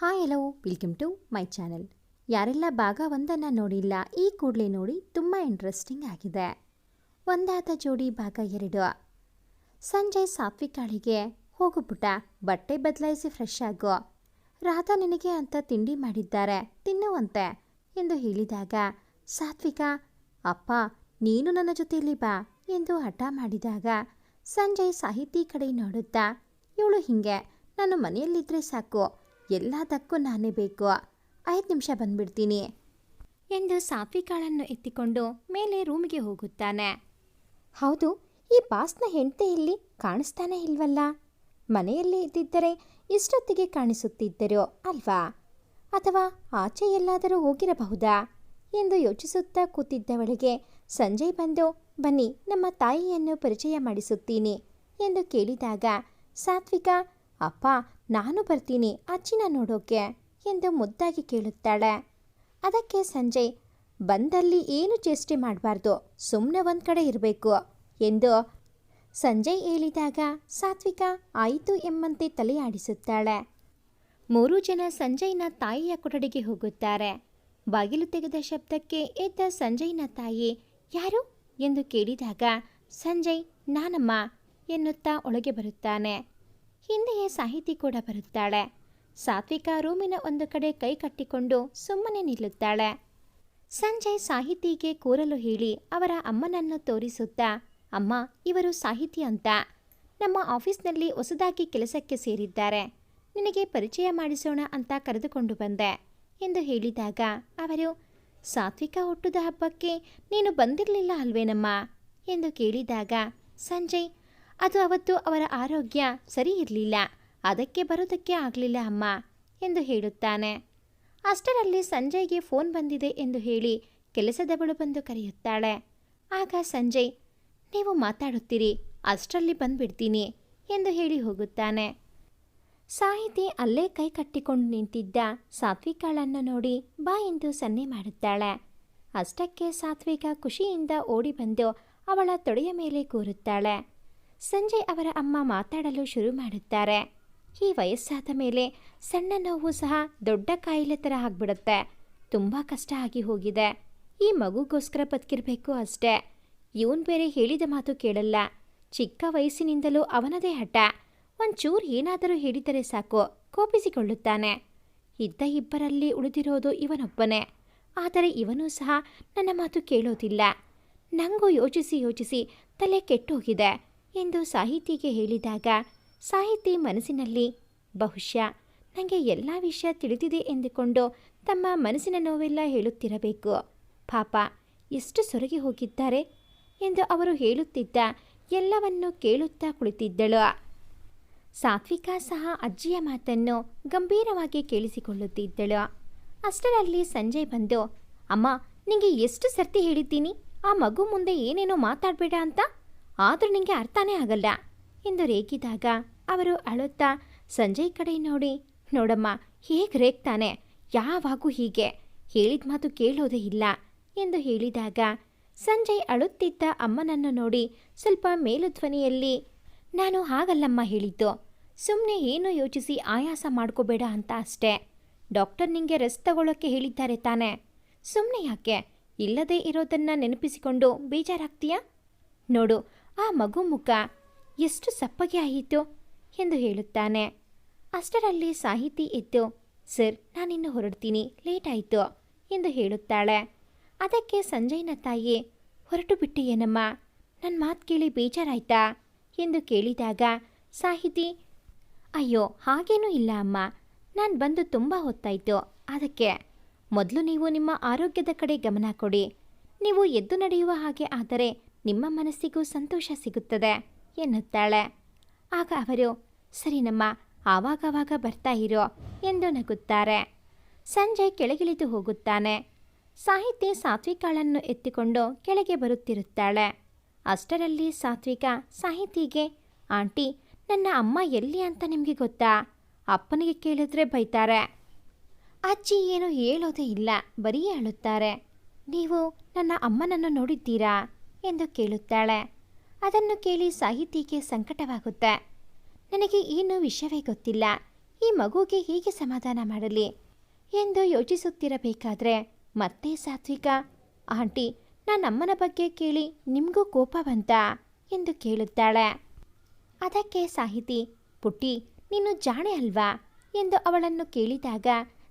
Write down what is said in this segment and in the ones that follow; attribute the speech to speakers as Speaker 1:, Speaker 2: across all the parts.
Speaker 1: Hi hello welcome to my channel ಯಾರೆಲ್ಲ ಭಾಗ ಒಂದನ್ನು ನೋಡಿಲ್ಲ, ಈ ಕೂಡಲೇ ನೋಡಿ ತುಂಬ ಇಂಟ್ರೆಸ್ಟಿಂಗ್ ಆಗಿದೆ. ಒಂದಾದ ಜೋಡಿ ಭಾಗ ಎರಡು. ಸಂಜಯ್ ಸಾತ್ವಿಕಾಳಿಗೆ ಹೋಗು ಪುಟ ಬಟ್ಟೆ ಬದಲಾಯಿಸಿ ಫ್ರೆಶ್ ಆಗು. ರಾಧಾ ನಿನಗೆ ಅಂತ ತಿಂಡಿ ಮಾಡಿದ್ದಾರೆ, ತಿನ್ನುವಂತೆ ಎಂದು ಹೇಳಿದಾಗ, ಸಾತ್ವಿಕ, ಅಪ್ಪ, ನೀನು ನನ್ನ ಜೊತೆಯಲ್ಲಿ ಬಾ ಎಂದು ಹಠ ಮಾಡಿದಾಗ, ಸಂಜಯ್ ಸಾಹಿತಿ ಕಡೆ ನೋಡುತ್ತಾ, ಇವಳು ಹಿಂಗೆ, ನಾನು ಮನೆಯಲ್ಲಿದ್ದರೆ ಸಾಕು ಎಲ್ಲದಕ್ಕೂ ನಾನೇ ಬೇಕು. ಐದು ನಿಮಿಷ ಬಂದ್ಬಿಡ್ತೀನಿ. ಎಂದು ಸಾತ್ವಿಕಾಳನ್ನು ಎತ್ತಿಕೊಂಡು ಮೇಲೆ ರೂಮಿಗೆ ಹೋಗುತ್ತಾನೆ. ಹೌದು ಈ ಬಾಸ್ನ ಹೆಂಡತಿ ಇಲ್ಲಿ ಕಾಣಿಸ್ತಾನೆ ಇಲ್ವಲ್ಲ? ಮನೆಯಲ್ಲೇ ಇದ್ದಿದ್ದರೆ ಇಷ್ಟೊತ್ತಿಗೆ ಕಾಣಿಸುತ್ತಿದ್ದರು ಅಲ್ವಾ? ಅಥವಾ ಆಚೆ ಎಲ್ಲಾದರೂ ಹೋಗಿರಬಹುದಾ? ಎಂದು ಯೋಚಿಸುತ್ತಾ ಕೂತಿದ್ದವಳಿಗೆ ಸಂಜಯ್ ಬಂದು ಬನ್ನಿ ನಮ್ಮ ತಾಯಿಯನ್ನು ಪರಿಚಯ ಮಾಡಿಸುತ್ತೀನಿ ಎಂದು ಕೇಳಿದಾಗ ಸಾತ್ವಿಕ ಅಪ್ಪ, ನಾನು ಬರ್ತೀನಿ, ಅಜ್ಜಿನ ನೋಡೋಕೆ ಎಂದು ಮುದ್ದಾಗಿ ಕೇಳುತ್ತಾಳೆ. ಅದಕ್ಕೆ ಸಂಜಯ್, ಬಂದಲ್ಲಿ ಏನು ಚೇಷ್ಟೆ ಮಾಡಬಾರ್ದು ಸುಮ್ಮನೆ ಒಂದು ಕಡೆ ಇರಬೇಕು ಎಂದು ಸಂಜಯ್ ಹೇಳಿದಾಗ ಸಾತ್ವಿಕ ಆಯಿತು ಎಂಬಂತೆ ತಲೆ ಆಡಿಸುತ್ತಾಳೆ. ಮೂರು ಜನ ಸಂಜಯ್ನ ತಾಯಿಯ ಕೊಠಡಿಗೆ ಹೋಗುತ್ತಾರೆ. ಬಾಗಿಲು ತೆಗೆದ ಶಬ್ದಕ್ಕೆ ಎದ್ದ ಸಂಜಯ್ನ ತಾಯಿ, ಯಾರು? ಎಂದು ಕೇಳಿದಾಗ, ಸಂಜಯ್, ನಾನಮ್ಮ ಎನ್ನುತ್ತಾ ಒಳಗೆ ಬರುತ್ತಾನೆ. ಹಿಂದೆಯೇ ಸಾಹಿತಿ ಕೂಡ ಬರುತ್ತಾಳೆ. ಸಾತ್ವಿಕ ರೂಮಿನ ಒಂದು ಕಡೆ ಕೈ ಕಟ್ಟಿಕೊಂಡು ಸುಮ್ಮನೆ ನಿಲ್ಲುತ್ತಾಳೆ. ಸಂಜಯ್ ಸಾಹಿತಿಗೆ ಕೂರಲು ಹೇಳಿ ಅವರ ಅಮ್ಮನನ್ನು ತೋರಿಸುತ್ತಾ, ಅಮ್ಮ, ಇವರು ಸಾಹಿತಿ ಅಂತ. ನಮ್ಮ ಆಫೀಸ್ನಲ್ಲಿ ಹೊಸದಾಗಿ ಕೆಲಸಕ್ಕೆ ಸೇರಿದ್ದಾರೆ. ನಿನಗೆ ಪರಿಚಯ ಮಾಡಿಸೋಣ ಅಂತ ಕರೆದುಕೊಂಡು ಬಂದೆ, ಎಂದು ಹೇಳಿದಾಗ ಅವರು, ಸಾತ್ವಿಕ ಹುಟ್ಟುದ ಹಬ್ಬಕ್ಕೆ ನೀನು ಬಂದಿರಲಿಲ್ಲ ಅಲ್ವೇನಮ್ಮ? ಎಂದು ಕೇಳಿದಾಗ ಸಂಜಯ್ ಅದು ಅವತ್ತು ಅವರ ಆರೋಗ್ಯ ಸರಿ ಇರಲಿಲ್ಲ ಅದಕ್ಕೆ ಬರೋದಕ್ಕೆ ಆಗಲಿಲ್ಲ ಅಮ್ಮ ಎಂದು ಹೇಳುತ್ತಾನೆ. ಅಷ್ಟರಲ್ಲಿ ಸಂಜಯ್ಗೆ ಫೋನ್ ಬಂದಿದೆ ಎಂದು ಹೇಳಿ ಕೆಲಸದವಳು ಬಂದು ಕರೆಯುತ್ತಾಳೆ. ಆಗ ಸಂಜಯ್, ನೀವು ಮಾತಾಡುತ್ತೀರಿ, ಅಷ್ಟರಲ್ಲಿ ಬಂದ್ಬಿಡ್ತೀನಿ ಎಂದು ಹೇಳಿ ಹೋಗುತ್ತಾನೆ. ಸಾಹಿತಿ ಅಲ್ಲೇ ಕೈ ಕಟ್ಟಿಕೊಂಡು ನಿಂತಿದ್ದ ಸಾತ್ವಿಕಾಳನ್ನು ನೋಡಿ ಬಾ ಎಂದು ಸನ್ನೆ ಮಾಡುತ್ತಾಳೆ. ಅಷ್ಟಕ್ಕೆ ಸಾತ್ವಿಕ ಖುಷಿಯಿಂದ ಓಡಿ ಬಂದು ಅವಳ ತೊಡೆಯ ಮೇಲೆ ಕೂರುತ್ತಾಳೆ. ಸಂಜಯ್ ಅವರ ಅಮ್ಮ ಮಾತಾಡಲು ಶುರು ಮಾಡುತ್ತಾರೆ. ಈ ವಯಸ್ಸಾದ ಮೇಲೆ ಸಣ್ಣ ನೋವು ಸಹ ದೊಡ್ಡ ಕಾಯಿಲೆ ಥರ ಆಗ್ಬಿಡುತ್ತೆ. ತುಂಬ ಕಷ್ಟ ಆಗಿ ಹೋಗಿದೆ. ಈ ಮಗುಗೋಸ್ಕರ ಬದುಕಿರಬೇಕು ಅಷ್ಟೇ. ಇವನ್ ಬೇರೆ ಹೇಳಿದ ಮಾತು ಕೇಳಲ್ಲ. ಚಿಕ್ಕ ವಯಸ್ಸಿನಿಂದಲೂ ಅವನದೇ ಹಠ. ಒಂಚೂರು ಏನಾದರೂ ಹೇಳಿದರೆ ಸಾಕು, ಕೋಪಿಸಿಕೊಳ್ಳುತ್ತಾನೆ. ಇದ್ದ ಇಬ್ಬರಲ್ಲಿ ಉಳಿದಿರೋದು ಇವನೊಬ್ಬನೇ. ಆದರೆ ಇವನು ಸಹ ನನ್ನ ಮಾತು ಕೇಳೋದಿಲ್ಲ. ನಂಗೂ ಯೋಚಿಸಿ ಯೋಚಿಸಿ ತಲೆ ಕೆಟ್ಟೋಗಿದೆ. ಎಂದು ಸಾಹಿತಿಗೆ ಹೇಳಿದಾಗ, ಸಾಹಿತಿ ಮನಸ್ಸಿನಲ್ಲಿ, ಬಹುಶಃ ನನಗೆ ಎಲ್ಲ ವಿಷಯ ತಿಳಿದಿದೆ ಎಂದುಕೊಂಡು ತಮ್ಮ ಮನಸ್ಸಿನ ನೋವೆಲ್ಲ ಹೇಳುತ್ತಿರಬೇಕು. ಪಾಪ, ಎಷ್ಟು ಸೊರಗಿ ಹೋಗಿದ್ದಾರೆ ಎಂದು ಅವರು ಹೇಳುತ್ತಿದ್ದ ಎಲ್ಲವನ್ನು ಕೇಳುತ್ತಾ ಕುಳಿತಿದ್ದಳು. ಸಾತ್ವಿಕ ಸಹ ಅಜ್ಜಿಯ ಮಾತನ್ನು ಗಂಭೀರವಾಗಿ ಕೇಳಿಸಿಕೊಳ್ಳುತ್ತಿದ್ದಳು. ಅಷ್ಟರಲ್ಲಿ ಸಂಜೆ ಬಂದು, ಅಮ್ಮ ನಿಮಗೆ ಎಷ್ಟು ಸರ್ತಿ ಹೇಳಿದ್ದೀನಿ? ಆ ಮಗು ಮುಂದೆ ಏನೇನೋ ಮಾತಾಡಬೇಡ ಅಂತ? ಆದರೂ ನಿಮಗೆ ಅರ್ಥನೇ ಆಗಲ್ಲ ಎಂದು ರೇಗಿದಾಗ ಅವರು ಅಳುತ್ತಾ, ಸಂಜಯ್ ಕಡೆ ನೋಡಿ, ನೋಡಮ್ಮ, ಹೇಗೆ ರೇಗ್ತಾನೆ, ಯಾವಾಗೂ ಹೀಗೆ, ಹೇಳಿದ ಮಾತು ಕೇಳೋದೇ ಇಲ್ಲ ಎಂದು ಹೇಳಿದಾಗ ಸಂಜಯ್ ಅಳುತ್ತಿದ್ದ ಅಮ್ಮನನ್ನು ನೋಡಿ ಸ್ವಲ್ಪ ಮೇಲುಧ್ವನಿಯಲ್ಲಿ, ನಾನು ಹಾಗಲ್ಲಮ್ಮ ಹೇಳಿದ್ದು ಸುಮ್ಮನೆ ಏನೂ ಯೋಚಿಸಿ ಆಯಾಸ ಮಾಡ್ಕೋಬೇಡ ಅಂತ ಅಷ್ಟೇ, ಡಾಕ್ಟರ್ ನಿಂಗೆ ರೆಸ್ಟ್ ತಗೊಳ್ಳೋಕ್ಕೆ ಹೇಳಿದ್ದಾರೆ ತಾನೆ ಸುಮ್ಮನೆ ಯಾಕೆ, ಇಲ್ಲದೇ ಇರೋದನ್ನ ನೆನಪಿಸಿಕೊಂಡು ಬೇಜಾರಾಗ್ತೀಯಾ? ನೋಡು ಆ ಮಗು ಮುಖ ಎಷ್ಟು ಸಪ್ಪಗೆ ಆಯಿತು ಎಂದು ಹೇಳುತ್ತಾನೆ. ಅಷ್ಟರಲ್ಲಿ ಸಾಹಿತಿ ಎದ್ದು, ಸರ್, ನಾನಿನ್ನು ಹೊರಡ್ತೀನಿ, ಲೇಟ್ ಆಯಿತು, ಎಂದು ಹೇಳುತ್ತಾಳೆ. ಅದಕ್ಕೆ ಸಂಜಯ್ನ ತಾಯಿ, ಹೊರಟು ಬಿಟ್ಟಿಯೇನಮ್ಮ ನನ್ನ ಮಾತು ಕೇಳಿ ಬೇಜಾರಾಯ್ತಾ? ಎಂದು ಕೇಳಿದಾಗ ಸಾಹಿತಿ, ಅಯ್ಯೋ, ಹಾಗೇನೂ ಇಲ್ಲ ಅಮ್ಮ. ನಾನು ಬಂದು ತುಂಬ ಹೊತ್ತಾಯಿತು. ಅದಕ್ಕೆ, ಮೊದಲು ನೀವು ನಿಮ್ಮ ಆರೋಗ್ಯದ ಕಡೆ ಗಮನ ಕೊಡಿ. ನೀವು ಎದ್ದು ನಡೆಯುವ ಹಾಗೆ ಆದರೆ ನಿಮ್ಮ ಮನಸ್ಸಿಗೂ ಸಂತೋಷ ಸಿಗುತ್ತದೆ ಎನ್ನುತ್ತಾಳೆ. ಆಗ ಅವರು ಸರಿನಮ್ಮ ಆವಾಗವಾಗ ಬರ್ತಾ ಇರೋ, ಎಂದು ನಗುತ್ತಾರೆ. ಸಂಜೆ ಕೆಳಗಿಳಿದು ಹೋಗುತ್ತಾನೆ. ಸಾಹಿತಿ ಸಾತ್ವಿಕಾಳನ್ನು ಎತ್ತಿಕೊಂಡು ಕೆಳಗೆ ಬರುತ್ತಿರುತ್ತಾಳೆ. ಅಷ್ಟರಲ್ಲಿ ಸಾತ್ವಿಕ ಸಾಹಿತಿಗೆ, ಆಂಟಿ, ನನ್ನ ಅಮ್ಮ ಎಲ್ಲಿ ಅಂತ ನಿಮಗೆ ಗೊತ್ತಾ? ಅಪ್ಪನಿಗೆ ಕೇಳಿದ್ರೆ ಬೈತಾರೆ. ಅಜ್ಜಿ ಏನು ಹೇಳೋದೇ ಇಲ್ಲ, ಬರೀ ಅಳುತ್ತಾರೆ. ನೀವು ನನ್ನ ಅಮ್ಮನನ್ನು ನೋಡಿದ್ದೀರಾ? ಎಂದು ಕೇಳುತ್ತಾಳೆ. ಅದನ್ನು ಕೇಳಿ ಸಾಹಿತಿಗೆ ಸಂಕಟವಾಗುತ್ತೆ. ನನಗೆ ಏನು ವಿಷಯವೇ ಗೊತ್ತಿಲ್ಲ. ಈ ಮಗುಗೆ ಹೀಗೆ ಸಮಾಧಾನ ಮಾಡಲಿ? ಎಂದು ಯೋಚಿಸುತ್ತಿರಬೇಕಾದ್ರೆ, ಮತ್ತೆ ಸಾತ್ವಿಕ, ಆಂಟಿ ನನ್ನಮ್ಮನ ಬಗ್ಗೆ ಕೇಳಿ ನಿಮಗೂ ಕೋಪ ಬಂತ ಎಂದು ಕೇಳುತ್ತಾಳೆ. ಅದಕ್ಕೆ ಸಾಹಿತಿ, ಪುಟ್ಟಿ, ನೀನು ಜಾಣೆ ಅಲ್ವಾ? ಎಂದು ಅವಳನ್ನು ಕೇಳಿದಾಗ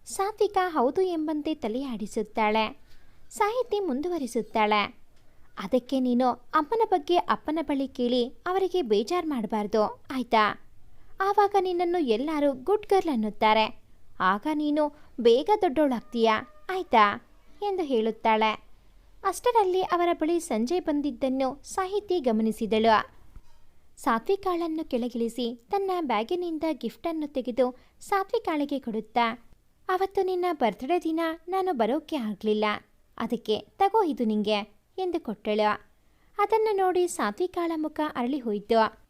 Speaker 1: ಸಾತ್ವಿಕ ಹೌದು ಎಂಬಂತೆ ತಲೆಯಾಡಿಸುತ್ತಾಳೆ. ಸಾಹಿತಿ ಮುಂದುವರಿಸುತ್ತಾಳೆ. ಅದಕ್ಕೆ ನೀನು ಅಮ್ಮನ ಬಗ್ಗೆ ಅಪ್ಪನ ಬಳಿ ಕೇಳಿ ಅವರಿಗೆ ಬೇಜಾರು ಮಾಡಬಾರ್ದು, ಆಯ್ತಾ? ಆವಾಗ ನಿನ್ನನ್ನು ಎಲ್ಲರೂ ಗುಡ್ ಗರ್ಲ್ ಅನ್ನುತ್ತಾರೆ. ಆಗ ನೀನು ಬೇಗ ದೊಡ್ಡೋಳಾಗ್ತೀಯ? ಆಯ್ತಾ? ಎಂದು ಹೇಳುತ್ತಾಳೆ. ಅಷ್ಟರಲ್ಲಿ ಅವರ ಬಳಿ ಸಂಜೆ ಬಂದಿದ್ದನ್ನು ಸಾಹಿತಿ ಗಮನಿಸಿದಳು. ಸಾತ್ವಿಕಾಳನ್ನು ಕೆಳಗಿಳಿಸಿ ತನ್ನ ಬ್ಯಾಗಿನಿಂದ ಗಿಫ್ಟನ್ನು ತೆಗೆದು ಸಾತ್ವಿಕಾಳಿಗೆ ಕೊಡುತ್ತಾ, ಅವತ್ತು ನಿನ್ನ ಬರ್ತ್ಡೇ ದಿನ ನಾನು ಬರೋಕ್ಕೆ ಆಗಲಿಲ್ಲ. ಅದಕ್ಕೆ ತಗೋ ಇದು ನಿಂಗೆ. ಎಂದು ಕೊಟ್ಟಳು. ಅದನ್ನು ನೋಡಿ ಸಾತ್ವಿಕಾಳ ಮುಖ ಅರಳಿ ಹೋಯಿತು.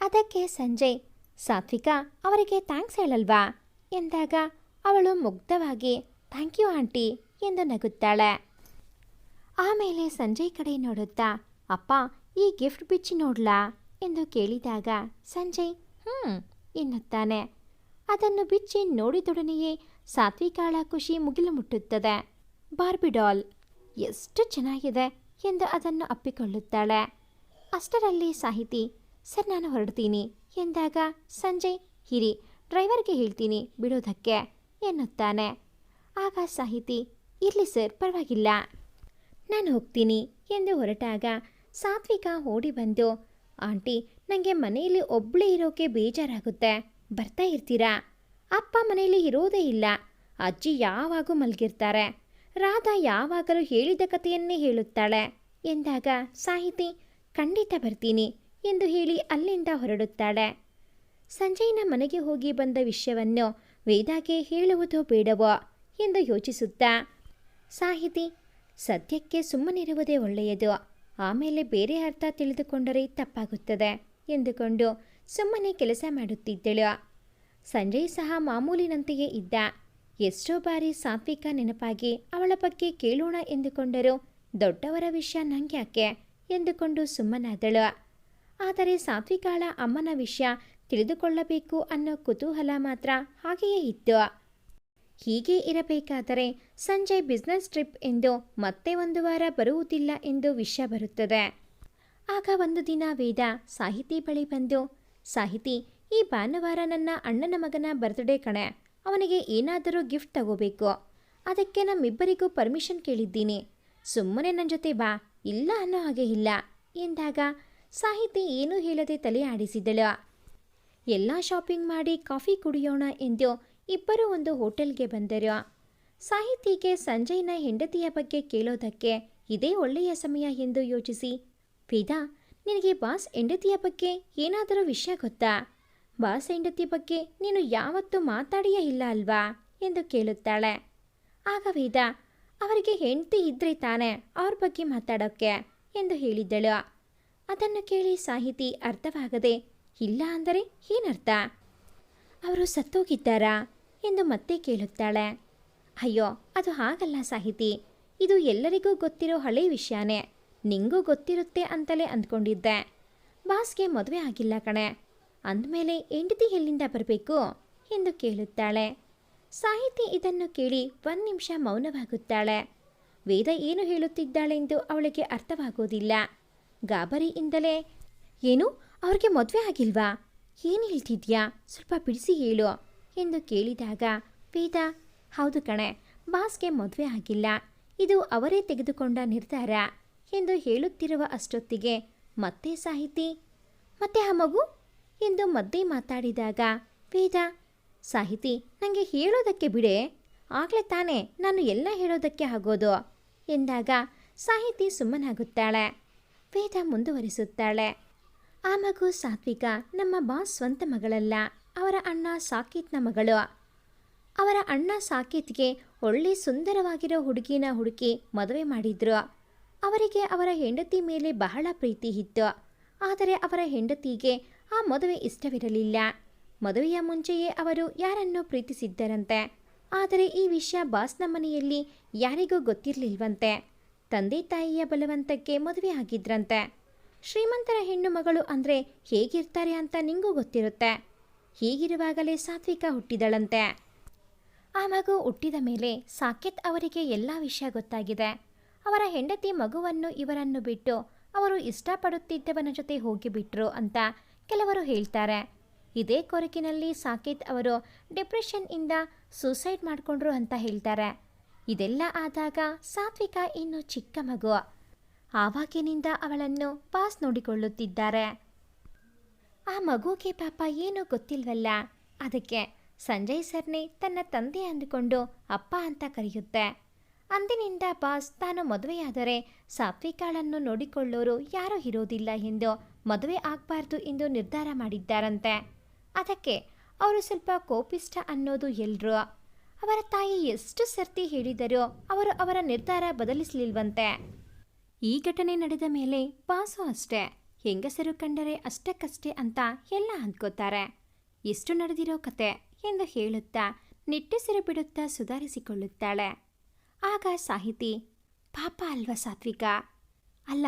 Speaker 1: ಅದಕ್ಕೆ ಸಂಜಯ್ ಸಾತ್ವಿಕಾ, ಅವರಿಗೆ ಥ್ಯಾಂಕ್ಸ್ ಹೇಳಲ್ವಾ? ಎಂದಾಗ, ಅವಳು ಮುಗ್ಧವಾಗಿ, ಥ್ಯಾಂಕ್ ಯು ಆಂಟಿ, ಎಂದು ನಗುತ್ತಾಳೆ. ಆಮೇಲೆ ಸಂಜಯ್ ಕಡೆ ನೋಡುತ್ತಾ, ಅಪ್ಪ, ಈ ಗಿಫ್ಟ್ ಬಿಚ್ಚಿ ನೋಡ್ಲಾ? ಎಂದು ಕೇಳಿದಾಗ ಸಂಜಯ್ ಹ್ಞೂ ಎನ್ನುತ್ತಾನೆ. ಅದನ್ನು ಬಿಚ್ಚಿ ನೋಡಿದೊಡನೆಯೇ ಸಾತ್ವಿಕಾಳ ಖುಷಿ ಮುಗಿಲು ಮುಟ್ಟುತ್ತದೆ. ಬಾರ್ಬಿ ಡಾಲ್ ಎಷ್ಟು ಚೆನ್ನಾಗಿದೆ ಎಂದು ಅದನ್ನು ಅಪ್ಪಿಕೊಳ್ಳುತ್ತಾಳೆ. ಅಷ್ಟರಲ್ಲಿ ಸಾಹಿತಿ, ಸರ್, ನಾನು ಹೊರಡ್ತೀನಿ ಎಂದಾಗ ಸಂಜಯ್ ಹಿರಿ ಡ್ರೈವರ್ಗೆ ಹೇಳ್ತೀನಿ ಬಿಡೋದಕ್ಕೆ ಎನ್ನುತ್ತಾನೆ. ಆಗ ಸಾಹಿತಿ, ಇರಲಿ ಸರ್, ಪರವಾಗಿಲ್ಲ. ನಾನು ಹೋಗ್ತೀನಿ ಎಂದು ಹೊರಟಾಗ ಸಾತ್ವಿಕ ಓಡಿ ಬಂದು, ಆಂಟಿ ನನಗೆ ಮನೆಯಲ್ಲಿ ಒಬ್ಬಳೇ ಇರೋಕೆ ಬೇಜಾರಾಗುತ್ತೆ. ಬರ್ತಾ ಇರ್ತೀರಾ? ಅಪ್ಪ ಮನೆಯಲ್ಲಿ ಇರೋದೇ ಇಲ್ಲ. ಅಜ್ಜಿ ಯಾವಾಗೂ ಮಲಗಿರ್ತಾರೆ. ರಾಧಾ ಯಾವಾಗಲೂ ಹೇಳಿದ ಕಥೆಯನ್ನೇ ಹೇಳುತ್ತಾಳೆ. ಎಂದಾಗ, ಸಾಹಿತಿ, ಖಂಡಿತ ಬರ್ತೀನಿ ಎಂದು ಹೇಳಿ ಅಲ್ಲಿಂದ ಹೊರಡುತ್ತಾಳೆ. ಸಂಜಯ್ನ ಮನೆಗೆ ಹೋಗಿ ಬಂದ ವಿಷಯವನ್ನು ವೇದಾಗೆ ಹೇಳುವುದೋ ಬೇಡವೋ ಎಂದು ಯೋಚಿಸುತ್ತಾ, ಸಾಹಿತಿ, ಸದ್ಯಕ್ಕೆ ಸುಮ್ಮನಿರುವುದೇ ಒಳ್ಳೆಯದು. ಆಮೇಲೆ ಬೇರೆ ಅರ್ಥ ತಿಳಿದುಕೊಂಡರೆ ತಪ್ಪಾಗುತ್ತದೆ ಎಂದುಕೊಂಡು ಸುಮ್ಮನೆ ಕೆಲಸ ಮಾಡುತ್ತಿದ್ದಳು. ಸಂಜಯ್ ಸಹ ಮಾಮೂಲಿನಂತೆಯೇ ಇದ್ದ. ಎಷ್ಟೋ ಬಾರಿ ಸಾತ್ವಿಕ ನೆನಪಾಗಿ ಅವಳ ಬಗ್ಗೆ ಕೇಳೋಣ ಎಂದುಕೊಂಡರು ದೊಡ್ಡವರ ವಿಷಯ ನಂಗ್ಯಾಕೆ ಎಂದುಕೊಂಡು ಸುಮ್ಮನಾದಳು. ಆದರೆ ಸಾತ್ವಿಕಾಳ ಅಮ್ಮನ ವಿಷಯ ತಿಳಿದುಕೊಳ್ಳಬೇಕು ಅನ್ನೋ ಕುತೂಹಲ ಮಾತ್ರ ಹಾಗೆಯೇ ಇತ್ತು. ಹೀಗೆ ಇರಬೇಕಾದರೆ ಸಂಜಯ್ ಬಿಸ್ನೆಸ್ ಟ್ರಿಪ್ ಎಂದು ಮತ್ತೆ ಒಂದು ವಾರ ಬರುವುದಿಲ್ಲ ಎಂದು ವಿಷಯ ಬರುತ್ತದೆ. ಆಗ ಒಂದು ದಿನ ವೇದ ಸಾಹಿತಿ ಬಳಿ ಬಂದು, ಸಾಹಿತಿ, ಈ ಭಾನುವಾರ ನನ್ನ ಅಣ್ಣನ ಮಗನ ಬರ್ತ್ಡೇ ಕಣೆ. ಅವನಿಗೆ ಏನಾದರೂ ಗಿಫ್ಟ್ ತಗೋಬೇಕು. ಅದಕ್ಕೆ ನಮ್ಮಿಬ್ಬರಿಗೂ ಪರ್ಮಿಷನ್ ಕೇಳಿದ್ದೀನಿ. ಸುಮ್ಮನೆ ನನ್ನ ಜೊತೆ ಬಾ, ಇಲ್ಲ ಅನ್ನೋ ಹಾಗೆ ಇಲ್ಲ ಎಂದಾಗ ಸಾಹಿತಿ ಏನೂ ಹೇಳದೆ ತಲೆ ಆಡಿಸಿದಳು. ಎಲ್ಲ ಶಾಪಿಂಗ್ ಮಾಡಿ ಕಾಫಿ ಕುಡಿಯೋಣ ಎಂದು ಇಬ್ಬರು ಒಂದು ಹೋಟೆಲ್ಗೆ ಬಂದರು. ಸಾಹಿತಿಗೆ ಸಂಜಯ್ನ ಹೆಂಡತಿಯ ಬಗ್ಗೆ ಕೇಳೋದಕ್ಕೆ ಇದೇ ಒಳ್ಳೆಯ ಸಮಯ ಎಂದು ಯೋಚಿಸಿ ವೇದಾ ನಿನಗೆ ಬಾಸ್ ಹೆಂಡತಿಯ ಬಗ್ಗೆ ಏನಾದರೂ ವಿಷಯ ಗೊತ್ತಾ? ಬಾಸ್ ಹೆಂಡತಿ ಬಗ್ಗೆ ನೀನು ಯಾವತ್ತೂ ಮಾತಾಡಿಯೇ ಇಲ್ಲ ಅಲ್ವಾ? ಎಂದು ಕೇಳುತ್ತಾಳೆ. ಆಗ ವೇದ, ಅವರಿಗೆ ಹೆಂಡತಿ ಇದ್ರೆ ತಾನೆ ಅವ್ರ ಬಗ್ಗೆ ಮಾತಾಡೋಕ್ಕೆ ಎಂದು ಹೇಳಿದ್ದಳು ಅದನ್ನು ಕೇಳಿ ಸಾಹಿತಿ ಅರ್ಥವಾಗದೆ, ಇಲ್ಲ ಅಂದರೆ ಏನರ್ಥ? ಅವರು ಸತ್ತೋಗಿದ್ದಾರಾ? ಎಂದು ಮತ್ತೆ ಕೇಳುತ್ತಾಳೆ. ಅಯ್ಯೋ, ಅದು ಹಾಗಲ್ಲ ಸಾಹಿತಿ. ಇದು ಎಲ್ಲರಿಗೂ ಗೊತ್ತಿರೋ ಹಳೆ ವಿಷಯನೇ. ನಿಂಗೂ ಗೊತ್ತಿರುತ್ತೆ ಅಂತಲೇ ಅಂದ್ಕೊಂಡಿದ್ದೆ. ಬಾಸ್ಗೆ ಮದುವೆ ಆಗಿಲ್ಲ ಕಣೆ. ಅಂದಮೇಲೆ ಹೆಂಡತಿ ಎಲ್ಲಿಂದ ಬರಬೇಕು ಎಂದು ಕೇಳುತ್ತಾಳೆ. ಸಾಹಿತಿ ಇದನ್ನು ಕೇಳಿ ಒಂದು ನಿಮಿಷ ಮೌನವಾಗುತ್ತಾಳೆ. ವೇದ ಏನು ಹೇಳುತ್ತಿದ್ದಾಳೆಂದು ಅವಳಿಗೆ ಅರ್ಥವಾಗೋದಿಲ್ಲ ಗಾಬರಿಯಿಂದಲೇ ಏನು, ಅವ್ರಿಗೆ ಮದುವೆ ಆಗಿಲ್ವಾ? ಏನು ಹೇಳ್ತಿದ್ಯಾ? ಸ್ವಲ್ಪ ಬಿಡಿಸಿ ಹೇಳು ಎಂದು ಕೇಳಿದಾಗ, ವೇದ, ಹೌದು ಕಣೆ, ಬಾಸ್ಗೆ ಮದುವೆ ಆಗಿಲ್ಲ. ಇದು ಅವರೇ ತೆಗೆದುಕೊಂಡ ನಿರ್ಧಾರ ಎಂದು ಹೇಳುತ್ತಿರುವ ಅಷ್ಟೊತ್ತಿಗೆ ಮತ್ತೆ ಸಾಹಿತಿ, ಮತ್ತೆ ಆ ಮಗು? ಎಂದು ಮದ್ದೆ ಮಾತಾಡಿದಾಗ ವೇದ ಸಾಹಿತಿ ನನಗೆ ಹೇಳೋದಕ್ಕೆ ಬಿಡೆ. ಆಗಲೇ ತಾನೇ ನಾನು ಎಲ್ಲ ಹೇಳೋದಕ್ಕೆ ಆಗೋದು. ಎಂದಾಗ ಸಾಹಿತಿ ಸುಮ್ಮನಾಗುತ್ತಾಳೆ. ವೇದ ಮುಂದುವರಿಸುತ್ತಾಳೆ. ಆ ಮಗು ಸಾತ್ವಿಕ, ನಮ್ಮ ಬಾಸ್ ಸ್ವಂತ ಮಗಳಲ್ಲ. ಅವರ ಅಣ್ಣ ಸಾಕೀತ್ನ ಮಗಳು. ಅವರ ಅಣ್ಣ ಸಾಕೀತ್ಗೆ ಒಳ್ಳೆ ಸುಂದರವಾಗಿರೋ ಹುಡುಗಿನ ಹುಡುಕಿ ಮದುವೆ ಮಾಡಿದ್ರು. ಅವರಿಗೆ ಅವರ ಹೆಂಡತಿ ಮೇಲೆ ಬಹಳ ಪ್ರೀತಿ ಇತ್ತು. ಆದರೆ ಅವರ ಹೆಂಡತಿಗೆ ಆ ಮದುವೆ ಇಷ್ಟವಿರಲಿಲ್ಲ. ಮದುವೆಯ ಮುಂಚೆಯೇ ಅವರು ಯಾರನ್ನೋ ಪ್ರೀತಿಸಿದ್ದರಂತೆ. ಆದರೆ ಈ ವಿಷಯ ಬಾಸ್ನ ಮನೆಯಲ್ಲಿ ಯಾರಿಗೂ ಗೊತ್ತಿರಲಿಲ್ವಂತೆ. ತಂದೆ ತಾಯಿಯ ಬಲವಂತಕ್ಕೆ ಮದುವೆ ಆಗಿದ್ರಂತೆ. ಶ್ರೀಮಂತರ ಹೆಣ್ಣು ಮಗಳು ಅಂದರೆ ಹೇಗಿರ್ತಾರೆ ಅಂತ ನಿಂಗೂ ಗೊತ್ತಿರುತ್ತೆ. ಹೀಗಿರುವಾಗಲೇ ಸಾತ್ವಿಕ ಹುಟ್ಟಿದಳಂತೆ. ಆ ಮಗು ಹುಟ್ಟಿದ ಮೇಲೆ ಸಾಕೆತ್ ಅವರಿಗೆ ಎಲ್ಲ ವಿಷಯ ಗೊತ್ತಾಗಿದೆ. ಅವರ ಹೆಂಡತಿ ಮಗುವನ್ನು ಇವರನ್ನು ಬಿಟ್ಟು ಅವರು ಇಷ್ಟಪಡುತ್ತಿದ್ದವನ ಜೊತೆ ಹೋಗಿಬಿಟ್ರು ಅಂತ ಕೆಲವರು ಹೇಳ್ತಾರೆ. ಇದೇ ಕೊರಕಿನಲ್ಲಿ ಸಾಕೇತ್ ಅವರು ಡಿಪ್ರೆಷನ್ನಿಂದ ಸೂಸೈಡ್ ಮಾಡಿಕೊಂಡ್ರು ಅಂತ ಹೇಳ್ತಾರೆ. ಇದೆಲ್ಲ ಆದಾಗ ಸಾತ್ವಿಕ ಇನ್ನು ಚಿಕ್ಕ ಮಗು. ಆವಾಗಿನಿಂದ ಅವಳನ್ನು ಪಾಸ್ ನೋಡಿಕೊಳ್ಳುತ್ತಿದ್ದಾರೆ. ಆ ಮಗುಗೆ ಪಾಪ ಏನೂ ಗೊತ್ತಿಲ್ವಲ್ಲ. ಅದಕ್ಕೆ ಸಂಜಯ್ ಸರ್ನೇ ತನ್ನ ತಂದೆ ಅಂದುಕೊಂಡು ಅಪ್ಪ ಅಂತ ಕರೆಯುತ್ತೆ. ಅಂದಿನಿಂದ ಬಾಸ್ ತಾನು ಮದುವೆಯಾದರೆ ಸಾತ್ವಿಕಾಳನ್ನು ನೋಡಿಕೊಳ್ಳೋರು ಯಾರೂ ಇರೋದಿಲ್ಲ ಎಂದು ಮದುವೆ ಆಗಬಾರ್ದು ಎಂದು ನಿರ್ಧಾರ ಮಾಡಿದ್ದಾರಂತೆ. ಅದಕ್ಕೆ ಅವರು ಸ್ವಲ್ಪ ಕೋಪಿಷ್ಟ ಅನ್ನೋದು ಎಲ್ರು. ಅವರ ತಾಯಿ ಎಷ್ಟು ಸರ್ತಿ ಹೇಳಿದರೂ ಅವರು ಅವರ ನಿರ್ಧಾರ ಬದಲಿಸಲಿಲ್ವಂತೆ. ಈ ಘಟನೆ ನಡೆದ ಮೇಲೆ ಪಾಸು ಅಷ್ಟೇ. ಹೆಂಗಸರು ಕಂಡರೆ ಅಷ್ಟಕ್ಕಷ್ಟೇ ಅಂತ ಎಲ್ಲ ಅಂದ್ಕೋತಾರೆ. ಎಷ್ಟು ನಡೆದಿರೋ ಕತೆ ಎಂದು ಹೇಳುತ್ತಾ ನಿಟ್ಟೆಸರು ಬಿಡುತ್ತಾ ಸುಧಾರಿಸಿಕೊಳ್ಳುತ್ತಾಳೆ. ಆಗ ಸಾಹಿತಿ, ಪಾಪ ಅಲ್ವ ಸಾತ್ವಿಕ? ಅಲ್ಲ